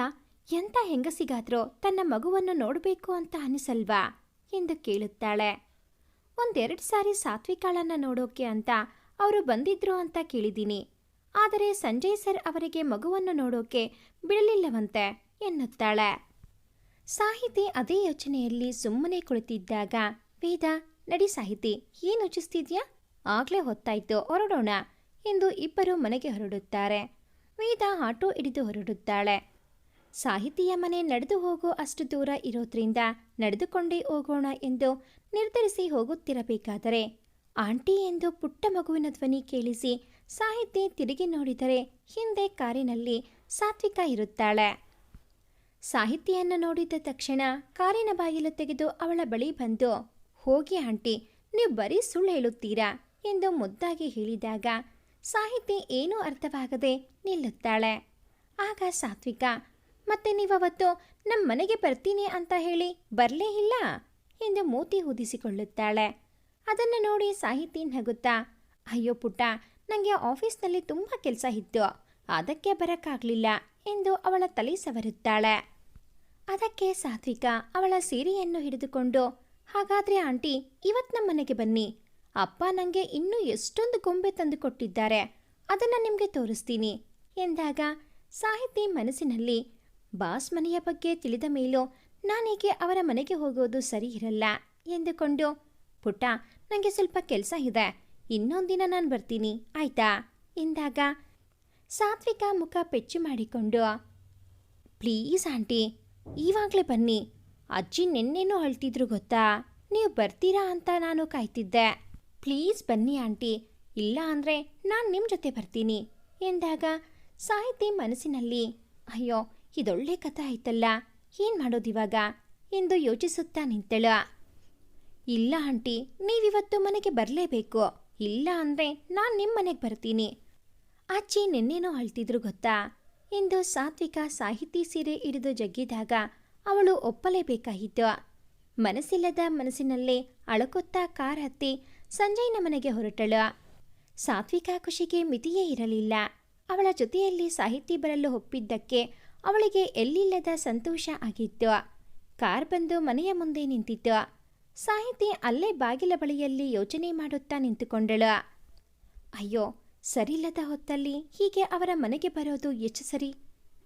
Speaker 1: ಎಂಥ ಹೆಂಗಸಿಗಾದ್ರೂ ತನ್ನ ಮಗುವನ್ನು ನೋಡಬೇಕು ಅಂತ ಅನಿಸಲ್ವಾ? ಎಂದು ಕೇಳುತ್ತಾಳೆ. ಒಂದೆರಡು ಸಾರಿ ಸಾತ್ವಿಕಾಳನ್ನ ನೋಡೋಕೆ ಅಂತ ಅವರು ಬಂದಿದ್ರು ಅಂತ ಕೇಳಿದ್ದೀನಿ. ಆದರೆ ಸಂಜಯ್ ಸರ್ ಅವರಿಗೆ ಮಗುವನ್ನು ನೋಡೋಕೆ ಬಿಡಲಿಲ್ಲವಂತೆ ಎನ್ನುತ್ತಾಳೆ. ಸಾಹಿತಿ ಅದೇ ಯೋಚನೆಯಲ್ಲಿ ಸುಮ್ಮನೆ ಕುಳಿತಿದ್ದಾಗ, ವೇದ, ನಡಿ ಸಾಹಿತಿ, ಏನು ಯೋಚಿಸ್ತಿದ್ಯಾ? ಆಗ್ಲೇ ಹೊತ್ತಾಯ್ತು, ಹೊರಡೋಣ ಎಂದು ಇಬ್ಬರು ಮನೆಗೆ ಹೊರಡುತ್ತಾರೆ. ವೇದ ಆಟೋ ಹಿಡಿದು ಹೊರಡುತ್ತಾಳೆ. ಸಾಹಿತಿಯ ಮನೆ ನಡೆದು ಹೋಗೋ ಅಷ್ಟು ದೂರ ಇರೋದ್ರಿಂದ ನಡೆದುಕೊಂಡೇ ಹೋಗೋಣ ಎಂದು ನಿರ್ಧರಿಸಿ ಹೋಗುತ್ತಿರಬೇಕಾದರೆ, ಆಂಟಿ ಎಂದು ಪುಟ್ಟ ಮಗುವಿನ ಧ್ವನಿ ಕೇಳಿಸಿ ಸಾಹಿತಿ ತಿರುಗಿ ನೋಡಿದರೆ ಹಿಂದೆ ಕಾರಿನಲ್ಲಿ ಸಾತ್ವಿಕ ಇರುತ್ತಾಳೆ. ಸಾಹಿತಿಯನ್ನು ನೋಡಿದ ತಕ್ಷಣ ಕಾರಿನ ಬಾಗಿಲು ತೆಗೆದು ಅವಳ ಬಳಿ ಬಂದು, ಹೋಗಿ ಆಂಟಿ, ನೀವು ಬರೀ ಸುಳ್ಳು ಹೇಳುತ್ತೀರಾ? ಎಂದು ಮುದ್ದಾಗಿ ಹೇಳಿದಾಗ ಸಾಹಿತಿ ಏನೂ ಅರ್ಥವಾಗದೆ ನಿಲ್ಲುತ್ತಾಳೆ. ಆಗ ಸಾತ್ವಿಕ ಮತ್ತೆ ನೀವತ್ತು ನಮ್ಮ ಮನೆಗೆ ಬರ್ತೀನಿ ಅಂತ ಹೇಳಿ ಬರಲೇ ಇಲ್ಲ ಎಂದು ಮೂತಿ ಊದಿಸಿಕೊಳ್ಳುತ್ತಾಳೆ ಅದನ್ನು ನೋಡಿ ಸಾಹಿತಿ ನಗುತ್ತಾ, ಅಯ್ಯೋ ಪುಟ್ಟ ನನಗೆ ಆಫೀಸ್ನಲ್ಲಿ ತುಂಬ ಕೆಲಸ ಇತ್ತು. ಅದಕ್ಕೆ ಬರೋಕ್ಕಾಗಲಿಲ್ಲ ಎಂದು ಅವಳ ತಲೆ ಸವರುತ್ತಾಳೆ. ಅದಕ್ಕೆ ಸಾತ್ವಿಕ ಅವಳ ಸೀರೆಯನ್ನು ಹಿಡಿದುಕೊಂಡು, ಹಾಗಾದ್ರೆ ಆಂಟಿ ಇವತ್ತು ನಮ್ಮ ಮನೆಗೆ ಬನ್ನಿ. ಅಪ್ಪ ನನಗೆ ಇನ್ನೂ ಎಷ್ಟೊಂದು ಗೊಂಬೆ ತಂದು ಕೊಟ್ಟಿದ್ದಾರೆ. ಅದನ್ನು ನಿಮಗೆ ತೋರಿಸ್ತೀನಿ ಎಂದಾಗ ಸಾಹಿತಿ ಮನಸ್ಸಿನಲ್ಲಿ ಬಾಸ್ ಮನೆಯ ಬಗ್ಗೆ ತಿಳಿದ ಮೇಲೂ, ನಾನೀಗೆ ಅವರ ಮನೆಗೆ ಹೋಗೋದು ಸರಿ ಇರಲ್ಲ ಎಂದುಕೊಂಡು, ಪುಟ್ಟ ನನಗೆ ಸ್ವಲ್ಪ ಕೆಲಸ ಇದೆ, ಇನ್ನೊಂದಿನ ನಾನು ಬರ್ತೀನಿ, ಆಯ್ತಾ? ಎಂದಾಗ, ಸಾತ್ವಿಕ ಮುಖ ಪೆಚ್ಚು ಮಾಡಿಕೊಂಡು, ಪ್ಲೀಸ್ ಆಂಟಿ, ಈವಾಗಲೇ ಬನ್ನಿ, ಅಜ್ಜಿ ನಿನ್ನೇನೋ ಅಳ್ತಿದ್ರು ಗೊತ್ತಾ? ನೀವು ಬರ್ತೀರಾ ಅಂತ ನಾನು ಕಾಯ್ತಿದ್ದೆ. ಪ್ಲೀಸ್ ಬನ್ನಿ ಆಂಟಿ, ಇಲ್ಲ ಅಂದರೆ ನಾನು ನಿಮ್ಮ ಜೊತೆ ಬರ್ತೀನಿ. ಎಂದಾಗ, ಸಾಹಿತಿ ಮನಸ್ಸಿನಲ್ಲಿ, ಅಯ್ಯೋ ಇದೊಳ್ಳೆ ಕಥೆ ಆಯ್ತಲ್ಲ? ಏನು ಮಾಡೋದಿವಾಗ ಎಂದು ಯೋಚಿಸುತ್ತಾ ನಿಂತಳು. ಇಲ್ಲ ಆಂಟಿ, ನೀವಿವತ್ತು ಮನೆಗೆ ಬರಲೇಬೇಕು. ಇಲ್ಲ ಅಂದ್ರೆ ನಾನು ನಿಮ್ಮ ಮನೆಗೆ ಬರ್ತೀನಿ. ಅಜ್ಜಿ ನಿನ್ನೇನೋ ಅಳ್ತಿದ್ರು ಗೊತ್ತಾ? ಎಂದು ಸಾತ್ವಿಕ ಸಾಹಿತಿ ಸೀರೆ ಹಿಡಿದು ಜಗ್ಗಿದಾಗ ಅವಳು ಒಪ್ಪಲೇಬೇಕಾಯಿತು ಮನಸ್ಸಿಲ್ಲದ ಮನಸ್ಸಿನಲ್ಲೇ ಅಳಕೊತ್ತಾ ಕಾರ್ ಹತ್ತಿ ಸಂಜಯ್ನ ಮನೆಗೆ ಹೊರಟಳು. ಸಾತ್ವಿಕ ಖುಷಿಗೆ ಮಿತಿಯೇ ಇರಲಿಲ್ಲ. ಅವಳ ಜೊತೆಯಲ್ಲಿ ಸಾಹಿತಿ ಬರಲು ಒಪ್ಪಿದ್ದಕ್ಕೆ ಅವಳಿಗೆ ಎಲ್ಲಿಲ್ಲದ ಸಂತೋಷ ಆಗಿತ್ತು. ಕಾರ್ ಬಂದು ಮನೆಯ ಮುಂದೆ ನಿಂತಿತ್ತು. ಸಾಹಿತಿ ಅಲ್ಲೇ ಬಾಗಿಲ ಬಳಿಯಲ್ಲಿ ಯೋಚನೆ ಮಾಡುತ್ತಾ ನಿಂತುಕೊಂಡಳು. ಅಯ್ಯೋ ಸರಿಲ್ಲದ ಹೊತ್ತಲ್ಲಿ ಹೀಗೆ ಅವರ ಮನೆಗೆ ಬರೋದು ಎಷ್ಟು ಸರಿ?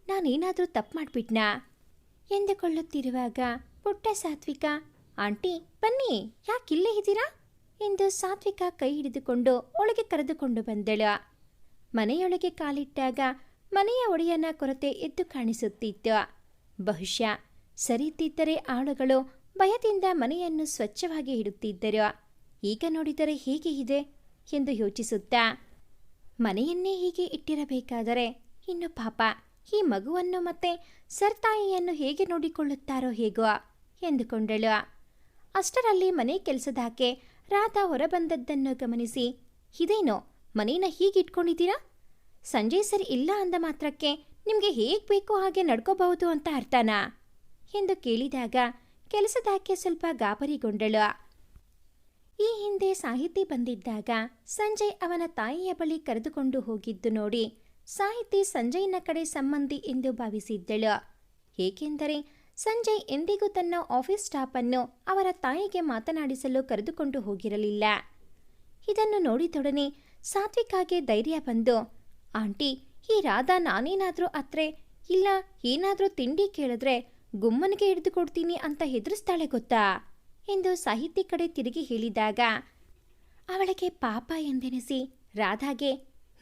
Speaker 1: ನಾನೇನಾದರೂ ತಪ್ಪು ಮಾಡಿಬಿಟ್ನಾ? ಎಂದುಕೊಳ್ಳುತ್ತಿರುವಾಗ, ಪುಟ್ಟ ಸಾತ್ವಿಕ, ಆಂಟಿ, ಬನ್ನಿ ಯಾಕಿಲ್ಲೇ ಇದ್ದೀರಾ? ಎಂದು ಸಾತ್ವಿಕ ಕೈ ಹಿಡಿದುಕೊಂಡು ಒಳಗೆ ಕರೆದುಕೊಂಡು ಬಂದಳು. ಮನೆಯೊಳಗೆ ಕಾಲಿಟ್ಟಾಗ ಮನೆಯ ಒಡೆಯನ ಕೊರತೆ ಎದ್ದು ಕಾಣಿಸುತ್ತಿತ್ತು. ಬಹುಶಃ ಸರಿತಿದ್ದರೆ ಆಳುಗಳು ಭಯದಿಂದ ಮನೆಯನ್ನು ಸ್ವಚ್ಛವಾಗಿ ಇಡುತ್ತಿದ್ದರು. ಈಗ ನೋಡಿದರೆ ಹೇಗೆ ಇದೆ ಎಂದು ಯೋಚಿಸುತ್ತಾ, ಮನೆಯನ್ನೇ ಹೀಗೆ ಇಟ್ಟಿರಬೇಕಾದರೆ ಇನ್ನು ಪಾಪ ಈ ಮಗುವನ್ನು ಮತ್ತೆ ಸರ್ತಾಯಿಯನ್ನು ಹೇಗೆ ನೋಡಿಕೊಳ್ಳುತ್ತಾರೋ ಹೇಗೋ ಎಂದುಕೊಂಡಳು. ಅಷ್ಟರಲ್ಲಿ ಮನೆ ಕೆಲಸದಾಕೆ ರಾಧಾ ಹೊರಬಂದದ್ದನ್ನು ಗಮನಿಸಿ, ಇದೇನೋ ಮನೇನ ಹೀಗಿಟ್ಕೊಂಡಿದ್ದೀರಾ? ಸಂಜೆ ಸರಿ ಇಲ್ಲ ಅಂದ ಮಾತ್ರಕ್ಕೆ ನಿಮಗೆ ಹೇಗೆ ಬೇಕೋ ಹಾಗೆ ನಡ್ಕೋಬಹುದು ಅಂತ ಅರ್ಥನಾ? ಎಂದು ಕೇಳಿದಾಗ ಕೆಲಸದಾಕೆ ಸ್ವಲ್ಪ ಗಾಬರಿಗೊಂಡಳು. ಈ ಹಿಂದೆ ಸಾಹಿತಿ ಬಂದಿದ್ದಾಗ ಸಂಜಯ್ ಅವನ ತಾಯಿಯ ಬಳಿ ಕರೆದುಕೊಂಡು ಹೋಗಿದ್ದು ನೋಡಿ ಸಾಹಿತಿ ಸಂಜಯ್ನ ಕಡೆ ಸಂಬಂಧಿ ಎಂದು ಭಾವಿಸಿದ್ದಳು. ಏಕೆಂದರೆ ಸಂಜಯ್ ಎಂದಿಗೂ ತನ್ನ ಆಫೀಸ್ ಸ್ಟಾಫನ್ನು ಅವರ ತಾಯಿಗೆ ಮಾತನಾಡಿಸಲು ಕರೆದುಕೊಂಡು ಹೋಗಿರಲಿಲ್ಲ. ಇದನ್ನು ನೋಡಿದೊಡನೆ ಸಾತ್ವಿಕಾಗೆ ಧೈರ್ಯ ಬಂದು ಆಂಟಿ, ಈ ರಾಧಾ ನಾನೇನಾದರೂ ಅತ್ರೆ? ಇಲ್ಲ, ಏನಾದರೂ ತಿಂಡಿ ಕೇಳಿದ್ರೆ ಗುಮ್ಮನಿಗೆ ಹಿಡಿದು ಕೊಡ್ತೀನಿ ಅಂತ ಹೆದರಿಸ್ತಾಳೆ ಗೊತ್ತಾ? ಎಂದು ಸಾಹಿತಿ ಕಡೆ ತಿರುಗಿ ಹೇಳಿದಾಗ, ಅವಳಿಗೆ ಪಾಪ ಎಂದೆನಿಸಿ ರಾಧಾಗೆ,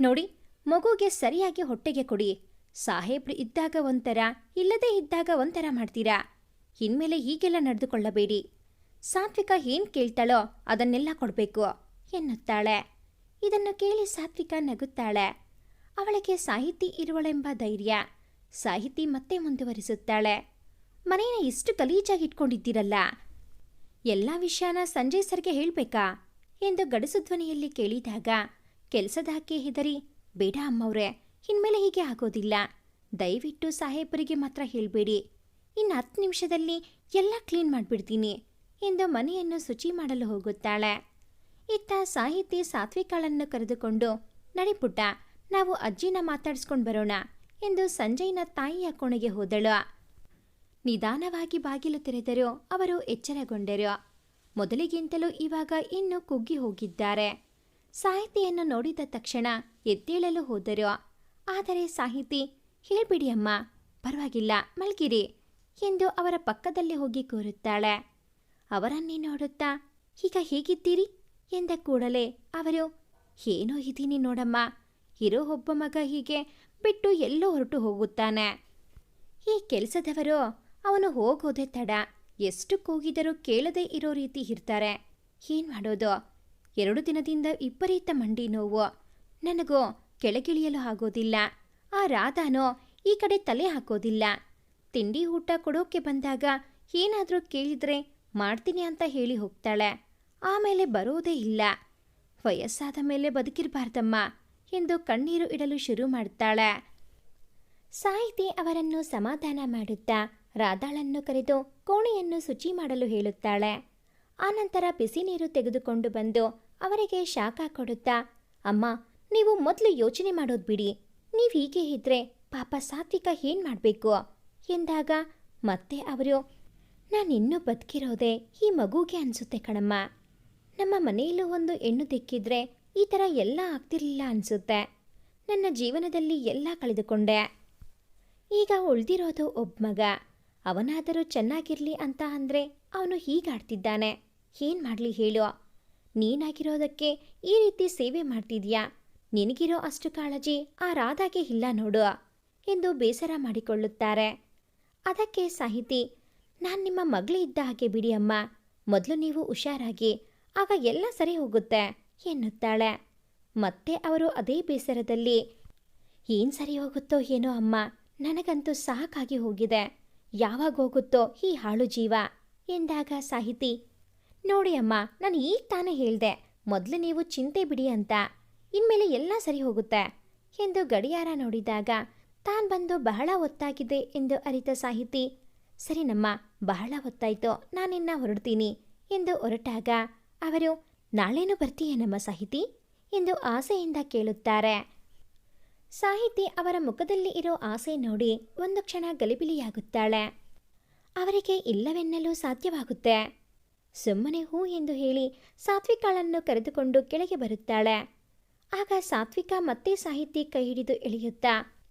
Speaker 1: ನೋಡಿ, ಮಗುಗೆ ಸರಿಯಾಗಿ ಹೊಟ್ಟೆಗೆ ಕೊಡಿ. ಸಾಹೇಬ್ರು ಇದ್ದಾಗ ಒಂಥರ, ಇಲ್ಲದೇ ಇದ್ದಾಗ ಒಂಥರ ಮಾಡ್ತೀರಾ? ಇನ್ಮೇಲೆ ಹೀಗೆಲ್ಲ ನಡೆದುಕೊಳ್ಳಬೇಡಿ. ಸಾತ್ವಿಕ ಏನ್ ಕೇಳ್ತಾಳೋ ಅದನ್ನೆಲ್ಲ ಕೊಡಬೇಕು, ಎನ್ನುತ್ತಾಳೆ. ಇದನ್ನು ಕೇಳಿ ಸಾತ್ವಿಕ ನಗುತ್ತಾಳೆ. ಅವಳಿಗೆ ಸಾಹಿತಿ ಇರುವಳೆಂಬ ಧೈರ್ಯ. ಸಾಹಿತಿ ಮತ್ತೆ ಮುಂದುವರಿಸುತ್ತಾಳೆ. ಮನೇನ ಇಷ್ಟು ಗಲೀಜಾಗಿ ಇಟ್ಕೊಂಡಿದ್ದೀರಲ್ಲ? ಎಲ್ಲ ವಿಷಯನ ಸಂಜಯ್ ಸರ್ಗೆ ಹೇಳ್ಬೇಕಾ? ಎಂದು ಗಡಸು ಧ್ವನಿಯಲ್ಲಿ ಕೇಳಿದಾಗ ಕೆಲಸದಾಕೆ ಹೆದರಿ, ಬೇಡ ಅಮ್ಮವ್ರೆ, ಇನ್ಮೇಲೆ ಹೀಗೆ ಆಗೋದಿಲ್ಲ. ದಯವಿಟ್ಟು ಸಾಹೇಬರಿಗೆ ಮಾತ್ರ ಹೇಳಬೇಡಿ. ಇನ್ನು ಹತ್ತು ನಿಮಿಷದಲ್ಲಿ ಎಲ್ಲ ಕ್ಲೀನ್ ಮಾಡಿಬಿಡ್ತೀನಿ ಎಂದು ಮನೆಯನ್ನು ಶುಚಿ ಮಾಡಲು ಹೋಗುತ್ತಾಳೆ. ಇತ್ತ ಸಾಹಿತಿ ಸಾತ್ವಿಕಾಳನ್ನು ಕರೆದುಕೊಂಡು ನಡಿಪುಟ್ಟ ನಾವು ಅಜ್ಜಿನ ಮಾತಾಡಿಸ್ಕೊಂಡು ಬರೋಣ ಎಂದು ಸಂಜಯ್ನ ತಾಯಿಯ ಕೋಣೆಗೆ ಹೋದಳು. ನಿಧಾನವಾಗಿ ಬಾಗಿಲು ತೆರೆದರು. ಅವರು ಎಚ್ಚರಗೊಂಡರು. ಮೊದಲಿಗಿಂತಲೂ ಇವಾಗ ಇನ್ನೂ ಕುಗ್ಗಿ ಹೋಗಿದ್ದಾರೆ. ಸಾಹಿತಿಯನ್ನು ನೋಡಿದ ತಕ್ಷಣ ಎದ್ದೇಳಲು ಹೋದರು. ಆದರೆ ಸಾಹಿತಿ, ಹೇಳ್ಬಿಡಿ ಅಮ್ಮ, ಪರವಾಗಿಲ್ಲ, ಮಲ್ಗಿರಿ ಎಂದು ಅವರ ಪಕ್ಕದಲ್ಲಿ ಹೋಗಿ ಕೂರುತ್ತಾಳೆ. ಅವರನ್ನೇ ನೋಡುತ್ತಾ, ಈಗ ಹೇಗಿದ್ದೀರಿ? ಎಂದ ಕೂಡಲೇ ಅವರು, ಏನೋ ಇದ್ದೀನಿ ನೋಡಮ್ಮ ಇರೋ ಒಬ್ಬ ಮಗ ಹೀಗೆ ಬಿಟ್ಟು ಎಲ್ಲೋ ಹೊರಟು ಹೋಗುತ್ತಾನೆ. ಈ ಕೆಲಸದವರು ಅವನು ಹೋಗೋದೇ ತಡ. ಎಷ್ಟು ಕೂಗಿದರೂ ಕೇಳದೇ ಇರೋ ರೀತಿ ಇರ್ತಾರೆ. ಏನ್ ಮಾಡೋದು? ಎರಡು ದಿನದಿಂದ ವಿಪರೀತ ಮಂಡಿ ನೋವು. ನನಗೂ ಕೆಳಗಿಳಿಯಲು ಆಗೋದಿಲ್ಲ. ಆ ರಾಧಾನೋ ಈ ಕಡೆ ತಲೆ ಹಾಕೋದಿಲ್ಲ. ತಿಂಡಿ ಊಟ ಕೊಡೋಕೆ ಬಂದಾಗ ಏನಾದರೂ ಕೇಳಿದ್ರೆ ಮಾಡ್ತೀನಿ ಅಂತ ಹೇಳಿ ಹೋಗ್ತಾಳೆ. ಆಮೇಲೆ ಬರೋದೇ ಇಲ್ಲ. ವಯಸ್ಸಾದ ಮೇಲೆ ಬದುಕಿರಬಾರ್ದಮ್ಮ. ಎಂದು ಕಣ್ಣೀರು ಇಡಲು ಶುರು ಮಾಡುತ್ತಾಳೆ ಸಾಹಿತಿ ಅವರನ್ನು ಸಮಾಧಾನ ಮಾಡುತ್ತಾ ರಾಧಾಳನ್ನು ಕರೆದು ಕೋಣೆಯನ್ನು ಶುಚಿ ಮಾಡಲು ಹೇಳುತ್ತಾಳೆ. ಆನಂತರ ಬಿಸಿ ನೀರು ತೆಗೆದುಕೊಂಡು ಬಂದು ಅವರಿಗೆ ಶಾಖ ಕೊಡುತ್ತಾ, ಅಮ್ಮ, ನೀವು ಮೊದಲು ಯೋಚನೆ ಮಾಡೋದು ಬಿಡಿ. ನೀವು ಹೀಗೆ ಇದ್ರೆ ಪಾಪ ಸಾತ್ವಿಕ ಏನ್ ಮಾಡಬೇಕು? ಎಂದಾಗ, ಮತ್ತೆ ಅವರು ನಾನಿನ್ನೂ ಬದುಕಿರೋದೆ ಈ ಮಗುಗೆ ಅನ್ಸುತ್ತೆ ಕಣಮ್ಮ. ನಮ್ಮ ಮನೆಯಲ್ಲೂ ಒಂದು ಹೆಣ್ಣು ದಿಕ್ಕಿದ್ರೆ ಈ ಥರ ಎಲ್ಲ ಆಗ್ತಿರ್ಲಿಲ್ಲ ಅನ್ಸುತ್ತೆ. ನನ್ನ ಜೀವನದಲ್ಲಿ ಎಲ್ಲ ಕಳೆದುಕೊಂಡೆ. ಈಗ ಉಳಿದಿರೋದು ಒಬ್ಬ ಮಗ. ಅವನಾದರೂ ಚೆನ್ನಾಗಿರಲಿ ಅಂತ ಅಂದ್ರೆ ಅವನು ಹೀಗಾಡ್ತಿದ್ದಾನೆ ಏನು ಮಾಡಲಿ ಹೇಳು. ನೀನಾಗಿರೋದಕ್ಕೆ ಈ ರೀತಿ ಸೇವೆ ಮಾಡ್ತಿದ್ಯಾ? ನಿನಗಿರೋ ಅಷ್ಟು ಕಾಳಜಿ ಆ ರಾಧಾಗೆ ಇಲ್ಲ ನೋಡು ಎಂದು ಬೇಸರ ಮಾಡಿಕೊಳ್ಳುತ್ತಾರೆ. ಅದಕ್ಕೆ ಸಾಹಿತಿ, ನಾನು ನಿಮ್ಮ ಮಗಳೇ ಇದ್ದ ಹಾಗೆ ಬಿಡಿ ಅಮ್ಮ. ಮೊದಲು ನೀವು ಹುಷಾರಾಗಿ, ಆಗ ಎಲ್ಲ ಸರಿ ಹೋಗುತ್ತೆ. ಎನ್ನುತ್ತಾಳೆ. ಮತ್ತೆ ಅವರು ಅದೇ ಬೇಸರದಲ್ಲಿ, ಏನ್ ಸರಿ ಹೋಗುತ್ತೋ ಏನೋ ಅಮ್ಮ, ನನಗಂತೂ ಸಾಕಾಗಿ ಹೋಗಿದೆ. ಯಾವಾಗ ಹೋಗುತ್ತೋ ಈ ಹಾಳು ಜೀವ, ಎಂದಾಗ ಸಾಹಿತಿ, ನೋಡಿ ಅಮ್ಮ, ನಾನು ಈಗ ತಾನೇ ಹೇಳ್ದೆ, ಮೊದಲು ನೀವು ಚಿಂತೆ ಬಿಡಿ ಅಂತ, ಇನ್ಮೇಲೆ ಎಲ್ಲ ಸರಿ ಹೋಗುತ್ತೆ, ಎಂದು ಗಡಿಯಾರ ನೋಡಿದಾಗ, ತಾನ್ ಬಂದು ಬಹಳ ಒತ್ತಾಗಿದೆ ಎಂದು ಅರಿತ ಸಾಹಿತಿ, ಸರಿನಮ್ಮ, ಬಹಳ ಹೊತ್ತಾಯ್ತು ನಾನಿನ್ನ ಹೊರಡ್ತೀನಿ, ಎಂದು ಹೊರಟಾಗ, ಅವರು ನಾಳೆನೂ ಬರ್ತೀಯೇನಮ್ಮ ಸಾಹಿತಿ? ಎಂದು ಆಸೆಯಿಂದ ಕೇಳುತ್ತಾರೆ. ಸಾಹಿತಿ ಅವರ ಮುಖದಲ್ಲಿ ಇರೋ ಆಸೆ ನೋಡಿ ಒಂದು ಕ್ಷಣ ಗಲಿಬಿಲಿಯಾಗುತ್ತಾಳೆ. ಅವರಿಗೆ ಇಲ್ಲವೆನ್ನಲು ಸಾಧ್ಯವಾಗುತ್ತೆ. ಸುಮ್ಮನೆ ಹೂ ಎಂದು ಹೇಳಿ ಸಾತ್ವಿಕಾಳನ್ನು ಕರೆದುಕೊಂಡು ಕೆಳಗೆ ಬರುತ್ತಾಳೆ. ಆಗ ಸಾತ್ವಿಕ ಮತ್ತೆ ಸಾಹಿತಿ ಕೈ ಹಿಡಿದು ಎಳೆಯುತ್ತಾ,